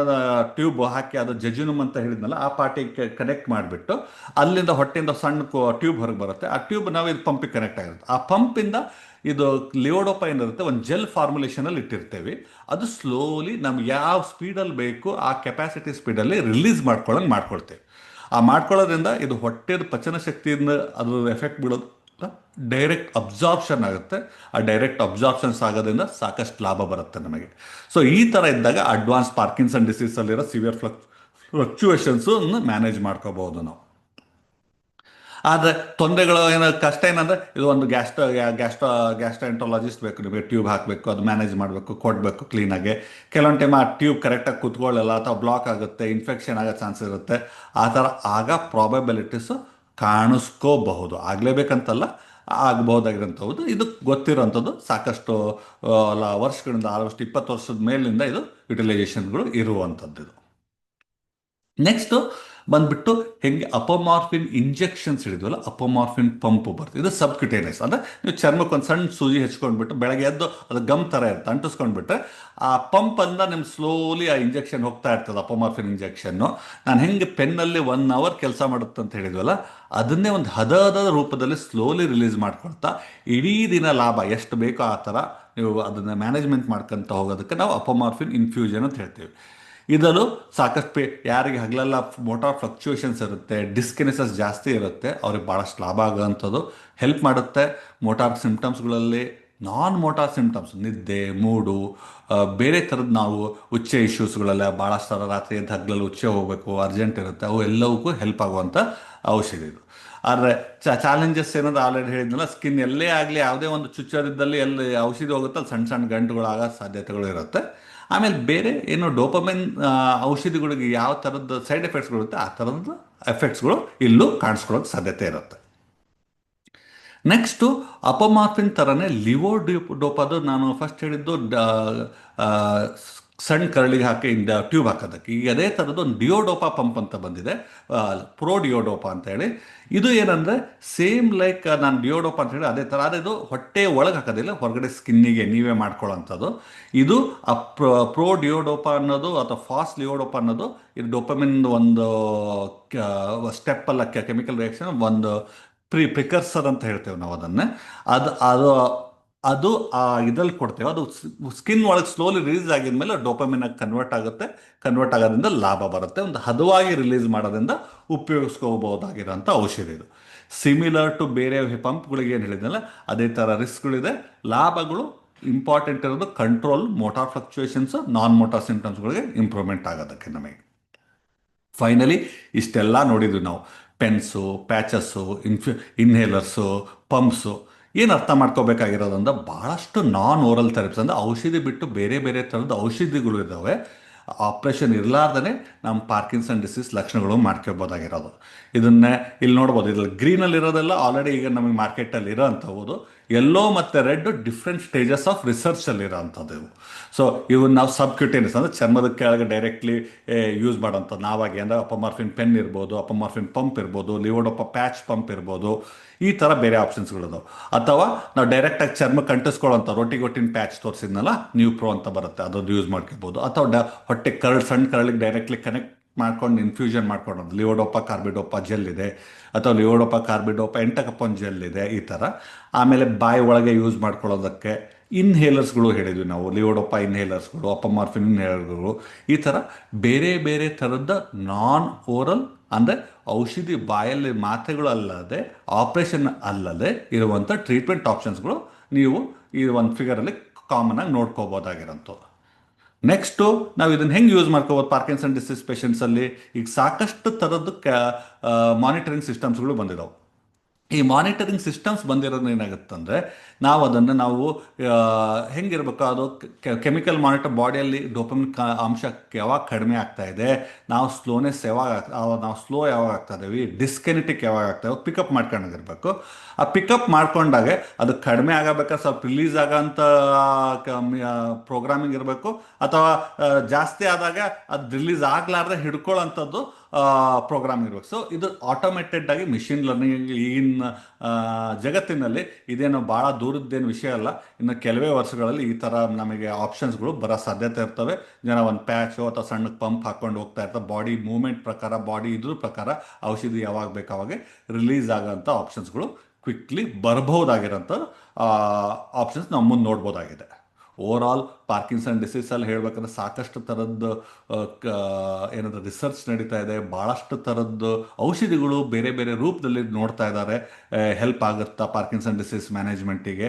ಟ್ಯೂಬ್ ಹಾಕಿ ಅದು ಜಜುನುಮ್ ಅಂತ ಹೇಳಿದ್ನಲ್ಲ, ಆ ಪಾರ್ಟಿಗೆ ಕನೆಕ್ಟ್ ಮಾಡಿಬಿಟ್ಟು ಅಲ್ಲಿಂದ ಹೊಟ್ಟೆಯಿಂದ ಸಣ್ಣ ಟ್ಯೂಬ್ ಹೊರಗೆ ಬರುತ್ತೆ. ಆ ಟ್ಯೂಬ್ ನಾವು ಇದು ಪಂಪಿಗೆ ಕನೆಕ್ಟ್ ಆಗಿರುತ್ತೆ. ಆ ಪಂಪಿಂದ ಇದು ಲಿಯೋಡೋಪ ಏನಿರುತ್ತೆ, ಒಂದು ಜೆಲ್ ಫಾರ್ಮುಲೇಷನಲ್ಲಿ ಇಟ್ಟಿರ್ತೇವೆ. ಅದು ಸ್ಲೋಲಿ ನಮ್ಗೆ ಯಾವ ಸ್ಪೀಡಲ್ಲಿ ಬೇಕು, ಆ ಕೆಪಾಸಿಟಿ ಸ್ಪೀಡಲ್ಲಿ ರಿಲೀಸ್ ಮಾಡ್ಕೊಳ್ಳೋಂಗೆ ಮಾಡ್ಕೊಳ್ತೇವೆ. ಆ ಮಾಡ್ಕೊಳ್ಳೋದ್ರಿಂದ ಇದು ಹೊಟ್ಟೆದ ಪಚನ ಶಕ್ತಿಯಿಂದ ಅದ್ರ ಎಫೆಕ್ಟ್ ಬೀಳೋದು ಡೈರೆಕ್ಟ್ ಅಬ್ಸಾರ್ಪ್ಷನ್ ಆಗುತ್ತೆ. ಆ ಡೈರೆಕ್ಟ್ ಅಬ್ಸಾರ್ಪ್ಷನ್ಸ್ ಆಗೋದ್ರಿಂದ ಸಾಕಷ್ಟು ಲಾಭ ಬರುತ್ತೆ ನಮಗೆ. ಸೊ ಈ ಥರ ಇದ್ದಾಗ ಅಡ್ವಾನ್ಸ್ ಪಾರ್ಕಿನ್ಸನ್ ಡಿಸೀಸಲ್ಲಿರೋ ಸಿವಿಯರ್ ಫ್ಲಕ್ ಫ್ಲಕ್ಚುಯೇಷನ್ಸು ಮ್ಯಾನೇಜ್ ಮಾಡ್ಕೋಬಹುದು ನಾವು. ಆದರೆ ತೊಂದರೆಗಳು ಏನೋ ಕಷ್ಟ ಏನಂದ್ರೆ ಇದು ಒಂದು ಗ್ಯಾಸ್ಟ್ರೋ ಗ್ಯಾಸ್ಟ್ರೋ, ಗ್ಯಾಸ್ಟ್ರೋಎಂಟ್ರಾಲಜಿಸ್ಟ್ ಬೇಕು, ನಿಮಗೆ ಟ್ಯೂಬ್ ಹಾಕಬೇಕು, ಅದು ಮ್ಯಾನೇಜ್ ಮಾಡಬೇಕು, ಕೊಡಬೇಕು ಕ್ಲೀನಾಗಿ ಕೆಲವೊಂದು ಟೈಮ್ ಆ ಟ್ಯೂಬ್ ಕರೆಕ್ಟಾಗಿ ಕುತ್ಕೊಳ್ಳಲ್ಲ, ಅಥವಾ ಬ್ಲಾಕ್ ಆಗುತ್ತೆ ಇನ್ಫೆಕ್ಷನ್ ಆಗೋ ಚಾನ್ಸ್ ಇರುತ್ತೆ. ಆ ಥರ ಆಗ ಪ್ರಾಬಬಿಲಿಟೀಸು ಕಾಣಿಸ್ಕೋಬಹುದು. ಆಗಲೇಬೇಕಂತಲ್ಲ, ಆಗಬಹುದಾಗಿರೋಂಥದ್ದು. ಇದು ಗೊತ್ತಿರೋಂಥದ್ದು. ಸಾಕಷ್ಟು ವರ್ಷಗಳಿಂದ, ಆಲ್ಮೋಸ್ಟ್ ಇಪ್ಪತ್ತು ವರ್ಷದ ಮೇಲಿಂದ ಇದು ಯುಟಿಲೈಸೇಷನ್ಗಳು ಇರುವಂಥದ್ದು ಇದು. ನೆಕ್ಸ್ಟ್ ಬಂದ್ಬಿಟ್ಟು ಹೆಂಗೆ ಅಪಮಾರ್ಫಿನ್ ಇಂಜೆಕ್ಷನ್ಸ್ ಹಿಡಿದ್ವಲ್ಲ, ಅಪಮಾರ್ಫಿನ್ ಪಂಪ್ ಬರ್ತದೆ. ಇದು ಸಬ್ಕ್ಯುಟೇನಿಯಸ್. ಅಂದರೆ ನೀವು ಚರ್ಮಕ್ಕೆ ಒಂದು ಸಣ್ಣ ಸೂಜಿ ಹೆಚ್ಕೊಂಡ್ಬಿಟ್ಟು ಬೆಳಗ್ಗೆ ಎದ್ದು ಅದು ಗಮ್ ಥರ ಇರುತ್ತೆ, ಅಂಟಿಸ್ಕೊಂಡ್ಬಿಟ್ರೆ ಆ ಪಂಪ್ ಅಂದ ನಿಮ್ಗೆ ಸ್ಲೋಲಿ ಆ ಇಂಜೆಕ್ಷನ್ ಹೋಗ್ತಾ ಇರ್ತದೆ, ಅಪಮಾರ್ಫಿನ್ ಇಂಜೆಕ್ಷನ್ನು. ನಾನು ಹೆಂಗೆ ಪೆನ್ನಲ್ಲಿ ಒನ್ ಅವರ್ ಕೆಲಸ ಮಾಡುತ್ತೆ ಅಂತ ಹೇಳಿದ್ವಲ್ಲ, ಅದನ್ನೇ ಒಂದು ಹದದ ರೂಪದಲ್ಲಿ ಸ್ಲೋಲಿ ರಿಲೀಸ್ ಮಾಡ್ಕೊಳ್ತಾ, ಇಡೀ ದಿನ ಲಾಭ ಎಷ್ಟು ಬೇಕೋ ಆ ಥರ ನೀವು ಅದನ್ನು ಮ್ಯಾನೇಜ್ಮೆಂಟ್ ಮಾಡ್ಕೊಂತ ಹೋಗೋದಕ್ಕೆ ನಾವು ಅಪಮಾರ್ಫಿನ್ ಇನ್ಫ್ಯೂಷನ್ ಅಂತ ಹೇಳ್ತೀವಿ. ಇದರಲ್ಲೂ ಸಾಕಷ್ಟು ಯಾರಿಗೆ ಹಗಲೆಲ್ಲ ಮೋಟಾರ್ ಫ್ಲಕ್ಚುಯೇಷನ್ಸ್ ಇರುತ್ತೆ ಡಿಸ್ಕಿನೆಸಸ್ ಜಾಸ್ತಿ ಇರುತ್ತೆ, ಅವ್ರಿಗೆ ಭಾಳಷ್ಟು ಲಾಭ ಆಗೋವಂಥದ್ದು ಹೆಲ್ಪ್ ಮಾಡುತ್ತೆ. ಮೋಟಾರ್ ಸಿಂಪ್ಟಮ್ಸ್ಗಳಲ್ಲಿ ನಾನ್ ಮೋಟಾರ್ ಸಿಂಪ್ಟಮ್ಸ್ ನಿದ್ದೆ, ಮೂಡು ಬೇರೆ ಥರದ ನಾವು ಉಚ್ಚೆ ಇಶ್ಯೂಸ್ಗಳೆಲ್ಲ ಭಾಳಷ್ಟು ಥರ ರಾತ್ರಿ ಎದ್ದು ಹಗಲಲ್ಲಿ ಉಚ್ಚೆ ಹೋಗಬೇಕು ಅರ್ಜೆಂಟ್ ಇರುತ್ತೆ, ಅವು ಎಲ್ಲವಕ್ಕೂ ಹೆಲ್ಪ್ ಆಗುವಂಥ ಔಷಧಿ ಇದು. ಆದರೆ ಚಾಲೆಂಜಸ್ ಏನಂದ್ರೆ ಆಲ್ರೆಡಿ ಹೇಳಿದ್ನಲ್ಲ ಸ್ಕಿನ್ ಎಲ್ಲೇ ಆಗಲಿ, ಯಾವುದೇ ಒಂದು ಚುಚ್ಚೋದಿದ್ದಲ್ಲಿ ಎಲ್ಲಿ ಔಷಧಿ ಹೋಗುತ್ತೆ ಅಲ್ಲಿ ಸಣ್ಣ ಸಣ್ಣ ಗಂಟುಗಳಾಗೋ ಸಾಧ್ಯತೆಗಳು ಇರುತ್ತೆ. ಆಮೇಲೆ ಬೇರೆ ಏನು ಡೋಪಮೆನ್ ಔಷಧಿಗಳಿಗೆ ಯಾವ ಥರದ ಸೈಡ್ ಎಫೆಕ್ಟ್ಸ್ಗಳು ಇರುತ್ತೆ ಆ ಥರದ ಎಫೆಕ್ಟ್ಸ್ಗಳು ಇಲ್ಲೂ ಕಾಣಿಸ್ಕೊಳ್ಳೋಕೆ ಸಾಧ್ಯತೆ ಇರುತ್ತೆ. ನೆಕ್ಸ್ಟು ಅಪಮಾರ್ಫಿನ್ ಥರನೇ ಲಿವೋ ಡೋಪಾದು ನಾನು ಫಸ್ಟ್ ಹೇಳಿದ್ದು ಸಣ್ಣ ಕರಳಿಗೆ ಹಾಕಿ ಟ್ಯೂಬ್ ಹಾಕೋದಕ್ಕೆ. ಈಗ ಅದೇ ಥರದ್ದು ಒಂದು ಡಿಯೋಡೋಪಾ ಪಂಪ್ ಅಂತ ಬಂದಿದೆ. ಪ್ರೋ ಡಿಯೋಡೋಪಾ ಅಂತ ಹೇಳಿ. ಇದು ಏನಂದರೆ ಸೇಮ್ ಲೈಕ್ ನಾನು ಡಿಯೋಡೋಪಾ ಅಂತ ಹೇಳಿ ಅದೇ ಥರ ಆದರೆ ಇದು ಹೊಟ್ಟೆ ಒಳಗೆ ಹಾಕೋದಿಲ್ಲ, ಹೊರಗಡೆ ಸ್ಕಿನ್ನಿಗೆ ನೀವೇ ಮಾಡ್ಕೊಳ್ಳೋಂಥದ್ದು. ಇದು ಆ ಪ್ರೋ ಪ್ರೋ ಡಿಯೋಡೋಪಾ ಅನ್ನೋದು ಅಥವಾ ಫಾಸ್ಟ್ ಲಿಯೋಡೋಪಾ ಅನ್ನೋದು, ಇದು ಡೋಪಮಿನ್ ಒಂದು ಸ್ಟೆಪ್ ಅಲ್ಲ, ಕೆಮಿಕಲ್ ರಿಯಾಕ್ಷನ್, ಒಂದು ಪ್ರಿ ಪ್ರಿಕರ್ಸರ್ ಅಂತ ಹೇಳ್ತೇವೆ ನಾವು ಅದನ್ನು. ಅದು ಅದು ಅದು ಆ ಇದ್ರಲ್ಲಿ ಕೊಡ್ತೇವೆ. ಅದು ಸ್ಕಿನ್ ಒಳಗೆ ಸ್ಲೋಲಿ ರಿಲೀಸ್ ಆಗಿದ್ಮೇಲೆ ಡೋಪಮಿನ್ ಕನ್ವರ್ಟ್ ಆಗುತ್ತೆ. ಕನ್ವರ್ಟ್ ಆಗೋದ್ರಿಂದ ಲಾಭ ಬರುತ್ತೆ. ಒಂದು ಹದವಾಗಿ ರಿಲೀಸ್ ಮಾಡೋದ್ರಿಂದ ಉಪಯೋಗಿಸ್ಕೋಬಹುದಾಗಿರೋಂಥ ಔಷಧ ಇದು. ಸಿಮಿಲರ್ ಟು ಬೇರೆ ಪಂಪ್ಗಳಿಗೆ ಏನು ಹೇಳಿದ್ನಲ್ಲ, ಅದೇ ಥರ ರಿಸ್ಕ್ಗಳಿದೆ ಲಾಭಗಳು ಇಂಪಾರ್ಟೆಂಟ್ ಇರೋದು control motor fluctuations non motor ಸಿಂಪ್ಟಮ್ಸ್ಗಳಿಗೆ improvement ಆಗೋದಕ್ಕೆ ನಮಗೆ. ಫೈನಲಿ ಇಷ್ಟೆಲ್ಲ ನೋಡಿದ್ವಿ ನಾವು. ಪೆನ್ಸು ಪ್ಯಾಚಸ್ಸು ಇನ್ಫ್ಯೂ ಇನ್ಹೇಲರ್ಸು ಪಂಪ್ಸು ಏನು ಅರ್ಥ ಮಾಡ್ಕೋಬೇಕಾಗಿರೋದಂದ್ರೆ ಭಾಳಷ್ಟು ನಾನ್ ಓರಲ್ ಥೆರಪಿಸ್ ಅಂದರೆ ಔಷಧಿ ಬಿಟ್ಟು ಬೇರೆ ಬೇರೆ ಥರದ ಔಷಧಿಗಳು ಇದ್ದಾವೆ. ಆಪ್ರೇಷನ್ ಇರಲಾರ್ದೇ ನಮ್ಮ ಪಾರ್ಕಿನ್ಸನ್ ಡಿಸೀಸ್ ಲಕ್ಷಣಗಳು ಮಾಡ್ಕೋಬೋದಾಗಿರೋದು ಇದನ್ನೇ ಇಲ್ಲಿ ನೋಡ್ಬೋದು, ಇದ್ರಲ್ಲಿ ಗ್ರೀನಲ್ಲಿ ಇರೋದೆಲ್ಲ ಆಲ್ರೆಡಿ ಈಗ ನಮಗೆ ಮಾರ್ಕೆಟಲ್ಲಿ ಇರೋ ಅಂಥವು ಎಲ್ಲೋ ಮತ್ತು ರೆಡ್ ಡಿಫ್ರೆಂಟ್ ಸ್ಟೇಜಸ್ ಆಫ್ ರಿಸರ್ಚಲ್ಲಿ ಇರೋ ಅಂಥದ್ದು ಸೊ ಇವನ್ನ ನಾವು ಸಬ್ಕ್ಯೂಟೇನಿಯಸ್ ಅಂದರೆ ಚರ್ಮದ ಕೆಳಗೆ ಡೈರೆಕ್ಟ್ಲಿ ಯೂಸ್ ಮಾಡೋಂಥದ್ದು. ನಾವಾಗಿ ಅಂದರೆ ಅಪಮಾರ್ಫಿನ್ ಪೆನ್ ಇರ್ಬೋದು, ಅಪಮಾರ್ಫಿನ್ ಪಂಪ್ ಇರ್ಬೋದು, ಲಿವೋಡೋಪ ಪ್ಯಾಚ್ ಪಂಪ್ ಇರ್ಬೋದು. ಈ ಥರ ಬೇರೆ ಆಪ್ಷನ್ಸ್ಗಳಿದಾವೆ ಅಥವಾ ನಾವು ಡೈರೆಕ್ಟಾಗಿ ಕಂಟಿಸ್ಕೊಳ್ಳೋಂಥ ರೊಟ್ಟಿ ರೊಟ್ಟಿಗೊಟ್ಟಿನ ಪ್ಯಾಚ್ ತೋರಿಸಿದ್ನಲ್ಲ ನ್ಯೂ ಪ್ರೋ ಅಂತ ಬರುತ್ತೆ. ಅದೊಂದು ಯೂಸ್ ಮಾಡ್ಕೋಬೋದು. ಅಥವಾ ಡ, ಹೊಟ್ಟೆ ಕರಳು ಸಣ್ಣ ಕರಳಿಗೆ ಡೈರೆಕ್ಟ್ಲಿ ಕನೆಕ್ಟ್ ಮಾಡ್ಕೊಂಡು ಇನ್ಫ್ಯೂಷನ್ ಮಾಡ್ಕೊಳ್ಳೋದು ಲಿವೋಡೊಪ್ಪ ಕಾರ್ಬಿಡೋಪ ಜೆಲ್ ಇದೆ. ಅಥವಾ ಲಿವೋಡೊಪ್ಪ ಕಾರ್ಬಿಡೋಪ, ಎಂಟಕಪ್ಪನ್ ಜೆಲ್ ಇದೆ, ಈ ಥರ ಆಮೇಲೆ ಬಾಯಿ ಒಳಗೆ ಯೂಸ್ ಮಾಡ್ಕೊಳ್ಳೋದಕ್ಕೆ ಇನ್ಹೇಲರ್ಸ್ಗಳು ಹೇಳಿದ್ವಿ ನಾವು, ಲಿಯೋಡೋಪ ಇನ್ಹೇಲರ್ಸ್ಗಳು ಅಪಮಾರ್ಫಿನ್ ಇನ್ಹೇಲರ್ಗಳು ಈ ಥರ ಬೇರೆ ಬೇರೆ ಥರದ ನಾನ್ ಓರಲ್ ಅಂದರೆ ಔಷಧಿ ಬಾಯಲ್ಲಿ ಮಾತ್ರೆಗಳು ಅಲ್ಲದೆ ಆಪ್ರೇಷನ್ ಅಲ್ಲದೆ ಇರುವಂಥ ಟ್ರೀಟ್ಮೆಂಟ್ ಆಪ್ಷನ್ಸ್ಗಳು ನೀವು ಈ ಒಂದು ಫಿಗರಲ್ಲಿ ಕಾಮನ್ ಆಗಿ ನೋಡ್ಕೋಬೋದಾಗಿರೋಂಥದ್ದು ನೆಕ್ಸ್ಟು ನಾವು ಇದನ್ನು ಹೆಂಗೆ ಯೂಸ್ ಮಾಡ್ಕೋಬೋದು ಪಾರ್ಕಿನ್ಸನ್ ಡಿಸೀಸ್ ಪೇಷಂಟ್ಸಲ್ಲಿ ಈಗ ಸಾಕಷ್ಟು ಥರದ್ದು ಕ್ಯಾ ಮಾನಿಟರಿಂಗ್ ಸಿಸ್ಟಮ್ಸ್ಗಳು ಬಂದಿದ್ದಾವೆ ಈ ಮಾನಿಟರಿಂಗ್ ಸಿಸ್ಟಮ್ಸ್ ಬಂದಿರೋದು ಏನಾಗುತ್ತಂದರೆ ನಾವು ಅದನ್ನು ನಾವು ಹೆಂಗಿರ್ಬೇಕು ಅದು ಕೆಮಿಕಲ್ ಮಾನಿಟರ್ ಬಾಡಿಯಲ್ಲಿ ಡೋಪಮಿನ್ ಅಂಶ ಯಾವಾಗ ಕಡಿಮೆ ಆಗ್ತಾ ಇದೆ, ನಾವು ಸ್ಲೋನೆಸ್ ಯಾವಾಗ ನಾವು ಸ್ಲೋ ಯಾವಾಗ ಆಗ್ತಾ ಇದ್ದೀವಿ ಡಿಸ್ಕೆನೆಟಿಕ್ ಯಾವಾಗ ಆಗ್ತಾ ಇದೆ ಪಿಕಪ್ ಮಾಡ್ಕೊಂಡಿರ್ಬೇಕು ಆ ಪಿಕಪ್ ಮಾಡ್ಕೊಂಡಾಗೆ ಅದು ಕಡಿಮೆ ಆಗಬೇಕಾದ್ರೆ ಸ್ವಲ್ಪ ರಿಲೀಸ್ ಆಗೋಂಥ ಪ್ರೋಗ್ರಾಮಿಂಗ್ ಇರಬೇಕು, ಅಥವಾ ಜಾಸ್ತಿ ಆದಾಗ ಅದು ರಿಲೀಸ್ ಆಗಲಾರ್ದೆ ಹಿಡ್ಕೊಳ್ಳೋಂಥದ್ದು ಪ್ರೋಗ್ರಾಮ್ ಇರಬೇಕು. ಸೊ ಇದು ಆಟೋಮೇಟೆಡ್ ಆಗಿ ಮಿಷಿನ್ ಲರ್ನಿಂಗ್ ಈಗಿನ ಜಗತ್ತಿನಲ್ಲಿ ಇದೇನು ಭಾಳ ದೂರದ್ದೇನು ವಿಷಯ ಅಲ್ಲ. ಇನ್ನು ಕೆಲವೇ ವರ್ಷಗಳಲ್ಲಿ ಈ ಥರ ನಮಗೆ ಆಪ್ಷನ್ಸ್ಗಳು ಬರೋ ಸಾಧ್ಯತೆ ಇರ್ತವೆ. ಜನ ಒಂದು ಪ್ಯಾಚು ಅಥವಾ ಸಣ್ಣ ಪಂಪ್ ಹಾಕೊಂಡು ಹೋಗ್ತಾ ಇರ್ತಾರೆ. ಬಾಡಿ ಮೂವ್ಮೆಂಟ್ ಪ್ರಕಾರ ಬಾಡಿ ಇದ್ರ ಪ್ರಕಾರ ಔಷಧಿ ಯಾವಾಗ ಬೇಕು ಅವಾಗೆ ರಿಲೀಸ್ ಆಗೋಂಥ ಆಪ್ಷನ್ಸ್ಗಳು ಕ್ವಿಕ್ಲಿ ಬರಬಹುದಾಗಿರೋಂಥ ಆಪ್ಷನ್ಸ್ ನಾವು ಮುಂದೆ ನೋಡ್ಬೋದಾಗಿದೆ. ಓವರ್ ಆಲ್ ಪಾರ್ಕಿನ್ಸನ್ ಡಿಸೀಸಲ್ಲಿ ಹೇಳ್ಬೇಕಂದ್ರೆ ಸಾಕಷ್ಟು ಥರದ್ದು ಏನಂದ್ರೆ ರಿಸರ್ಚ್ ನಡೀತಾ ಇದೆ. ಭಾಳಷ್ಟು ಥರದ್ದು ಔಷಧಿಗಳು ಬೇರೆ ಬೇರೆ ರೂಪದಲ್ಲಿ ನೋಡ್ತಾ ಇದ್ದಾರೆ. ಹೆಲ್ಪ್ ಆಗುತ್ತಾ ಪಾರ್ಕಿನ್ಸನ್ ಡಿಸೀಸ್ ಮ್ಯಾನೇಜ್ಮೆಂಟಿಗೆ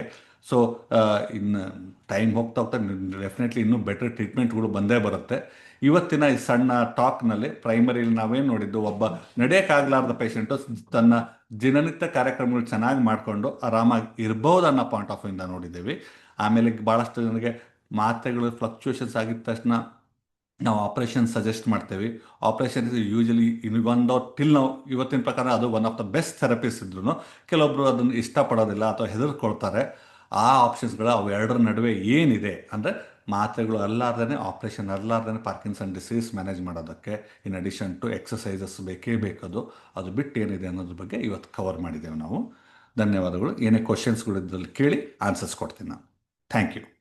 ಸೊ ಇನ್ನು ಟೈಮ್ ಹೋಗ್ತಾ ಹೋಗ್ತಾ ಡೆಫಿನೆಟ್ಲಿ ಇನ್ನೂ ಬೆಟರ್ ಟ್ರೀಟ್ಮೆಂಟ್ಗಳು ಬಂದೇ ಬರುತ್ತೆ. ಇವತ್ತಿನ ಈ ಸಣ್ಣ ಟಾಕ್ನಲ್ಲಿ ಪ್ರೈಮರಿಲಿ ನಾವೇನು ನೋಡಿದ್ದು? ಒಬ್ಬ ನಡೆಯೋಕ್ಕಾಗಲಾರ್ದ ಪೇಷಂಟು ತನ್ನ ದಿನನಿತ್ಯ ಕಾರ್ಯಕ್ರಮಗಳು ಚೆನ್ನಾಗಿ ಮಾಡಿಕೊಂಡು ಆರಾಮಾಗಿ ಇರ್ಬೋದು ಅನ್ನೋ ಪಾಯಿಂಟ್ ಆಫ್ ವ್ಯೂಯಿಂದ ನೋಡಿದ್ದೀವಿ. ಆಮೇಲೆ ಭಾಳಷ್ಟು ಜನರಿಗೆ ಮಾತ್ರೆಗಳು ಫ್ಲಕ್ಚುಯೇಷನ್ಸ್ ಆಗಿದ ತಕ್ಷಣ ನಾವು ಆಪ್ರೇಷನ್ ಸಜೆಸ್ಟ್ ಮಾಡ್ತೇವೆ. ಆಪ್ರೇಷನ್ ಯೂಶಲಿ ಇನ್ನೊಂದು ಟಿಲ್ ನಾವು ಇವತ್ತಿನ ಪ್ರಕಾರ ಅದು one of the best therapies ಇದ್ರು ಕೆಲವೊಬ್ಬರು ಅದನ್ನು ಇಷ್ಟಪಡೋದಿಲ್ಲ ಅಥವಾ ಹೆದರ್ಕೊಳ್ತಾರೆ. ಆ ಆಪ್ಷನ್ಸ್ಗಳು ಅವು ಎರಡರ ನಡುವೆ ಏನಿದೆ ಅಂದರೆ ಮಾತ್ರೆಗಳು ಅಲ್ಲಾರ್ದೇ ಆಪ್ರೇಷನ್ ಅಲ್ಲಾರ್ದೇ ಪಾರ್ಕಿನ್ಸನ್ ಡಿಸೀಸ್ ಮ್ಯಾನೇಜ್ ಮಾಡೋದಕ್ಕೆ ಇನ್ ಅಡಿಷನ್ ಟು ಎಕ್ಸಸೈಸಸ್ ಬೇಕೇ ಬೇಕದು. ಅದು ಬಿಟ್ಟು ಏನಿದೆ ಅನ್ನೋದ್ರ ಬಗ್ಗೆ ಇವತ್ತು ಕವರ್ ಮಾಡಿದ್ದೇವೆ ನಾವು. ಧನ್ಯವಾದಗಳು. ಏನೇ ಕ್ವಶನ್ಸ್ಗಳಿದ್ದಲ್ಲಿ ಕೇಳಿ ಆನ್ಸರ್ಸ್ ಕೊಡ್ತೀನಿ ನಾನು. Thank you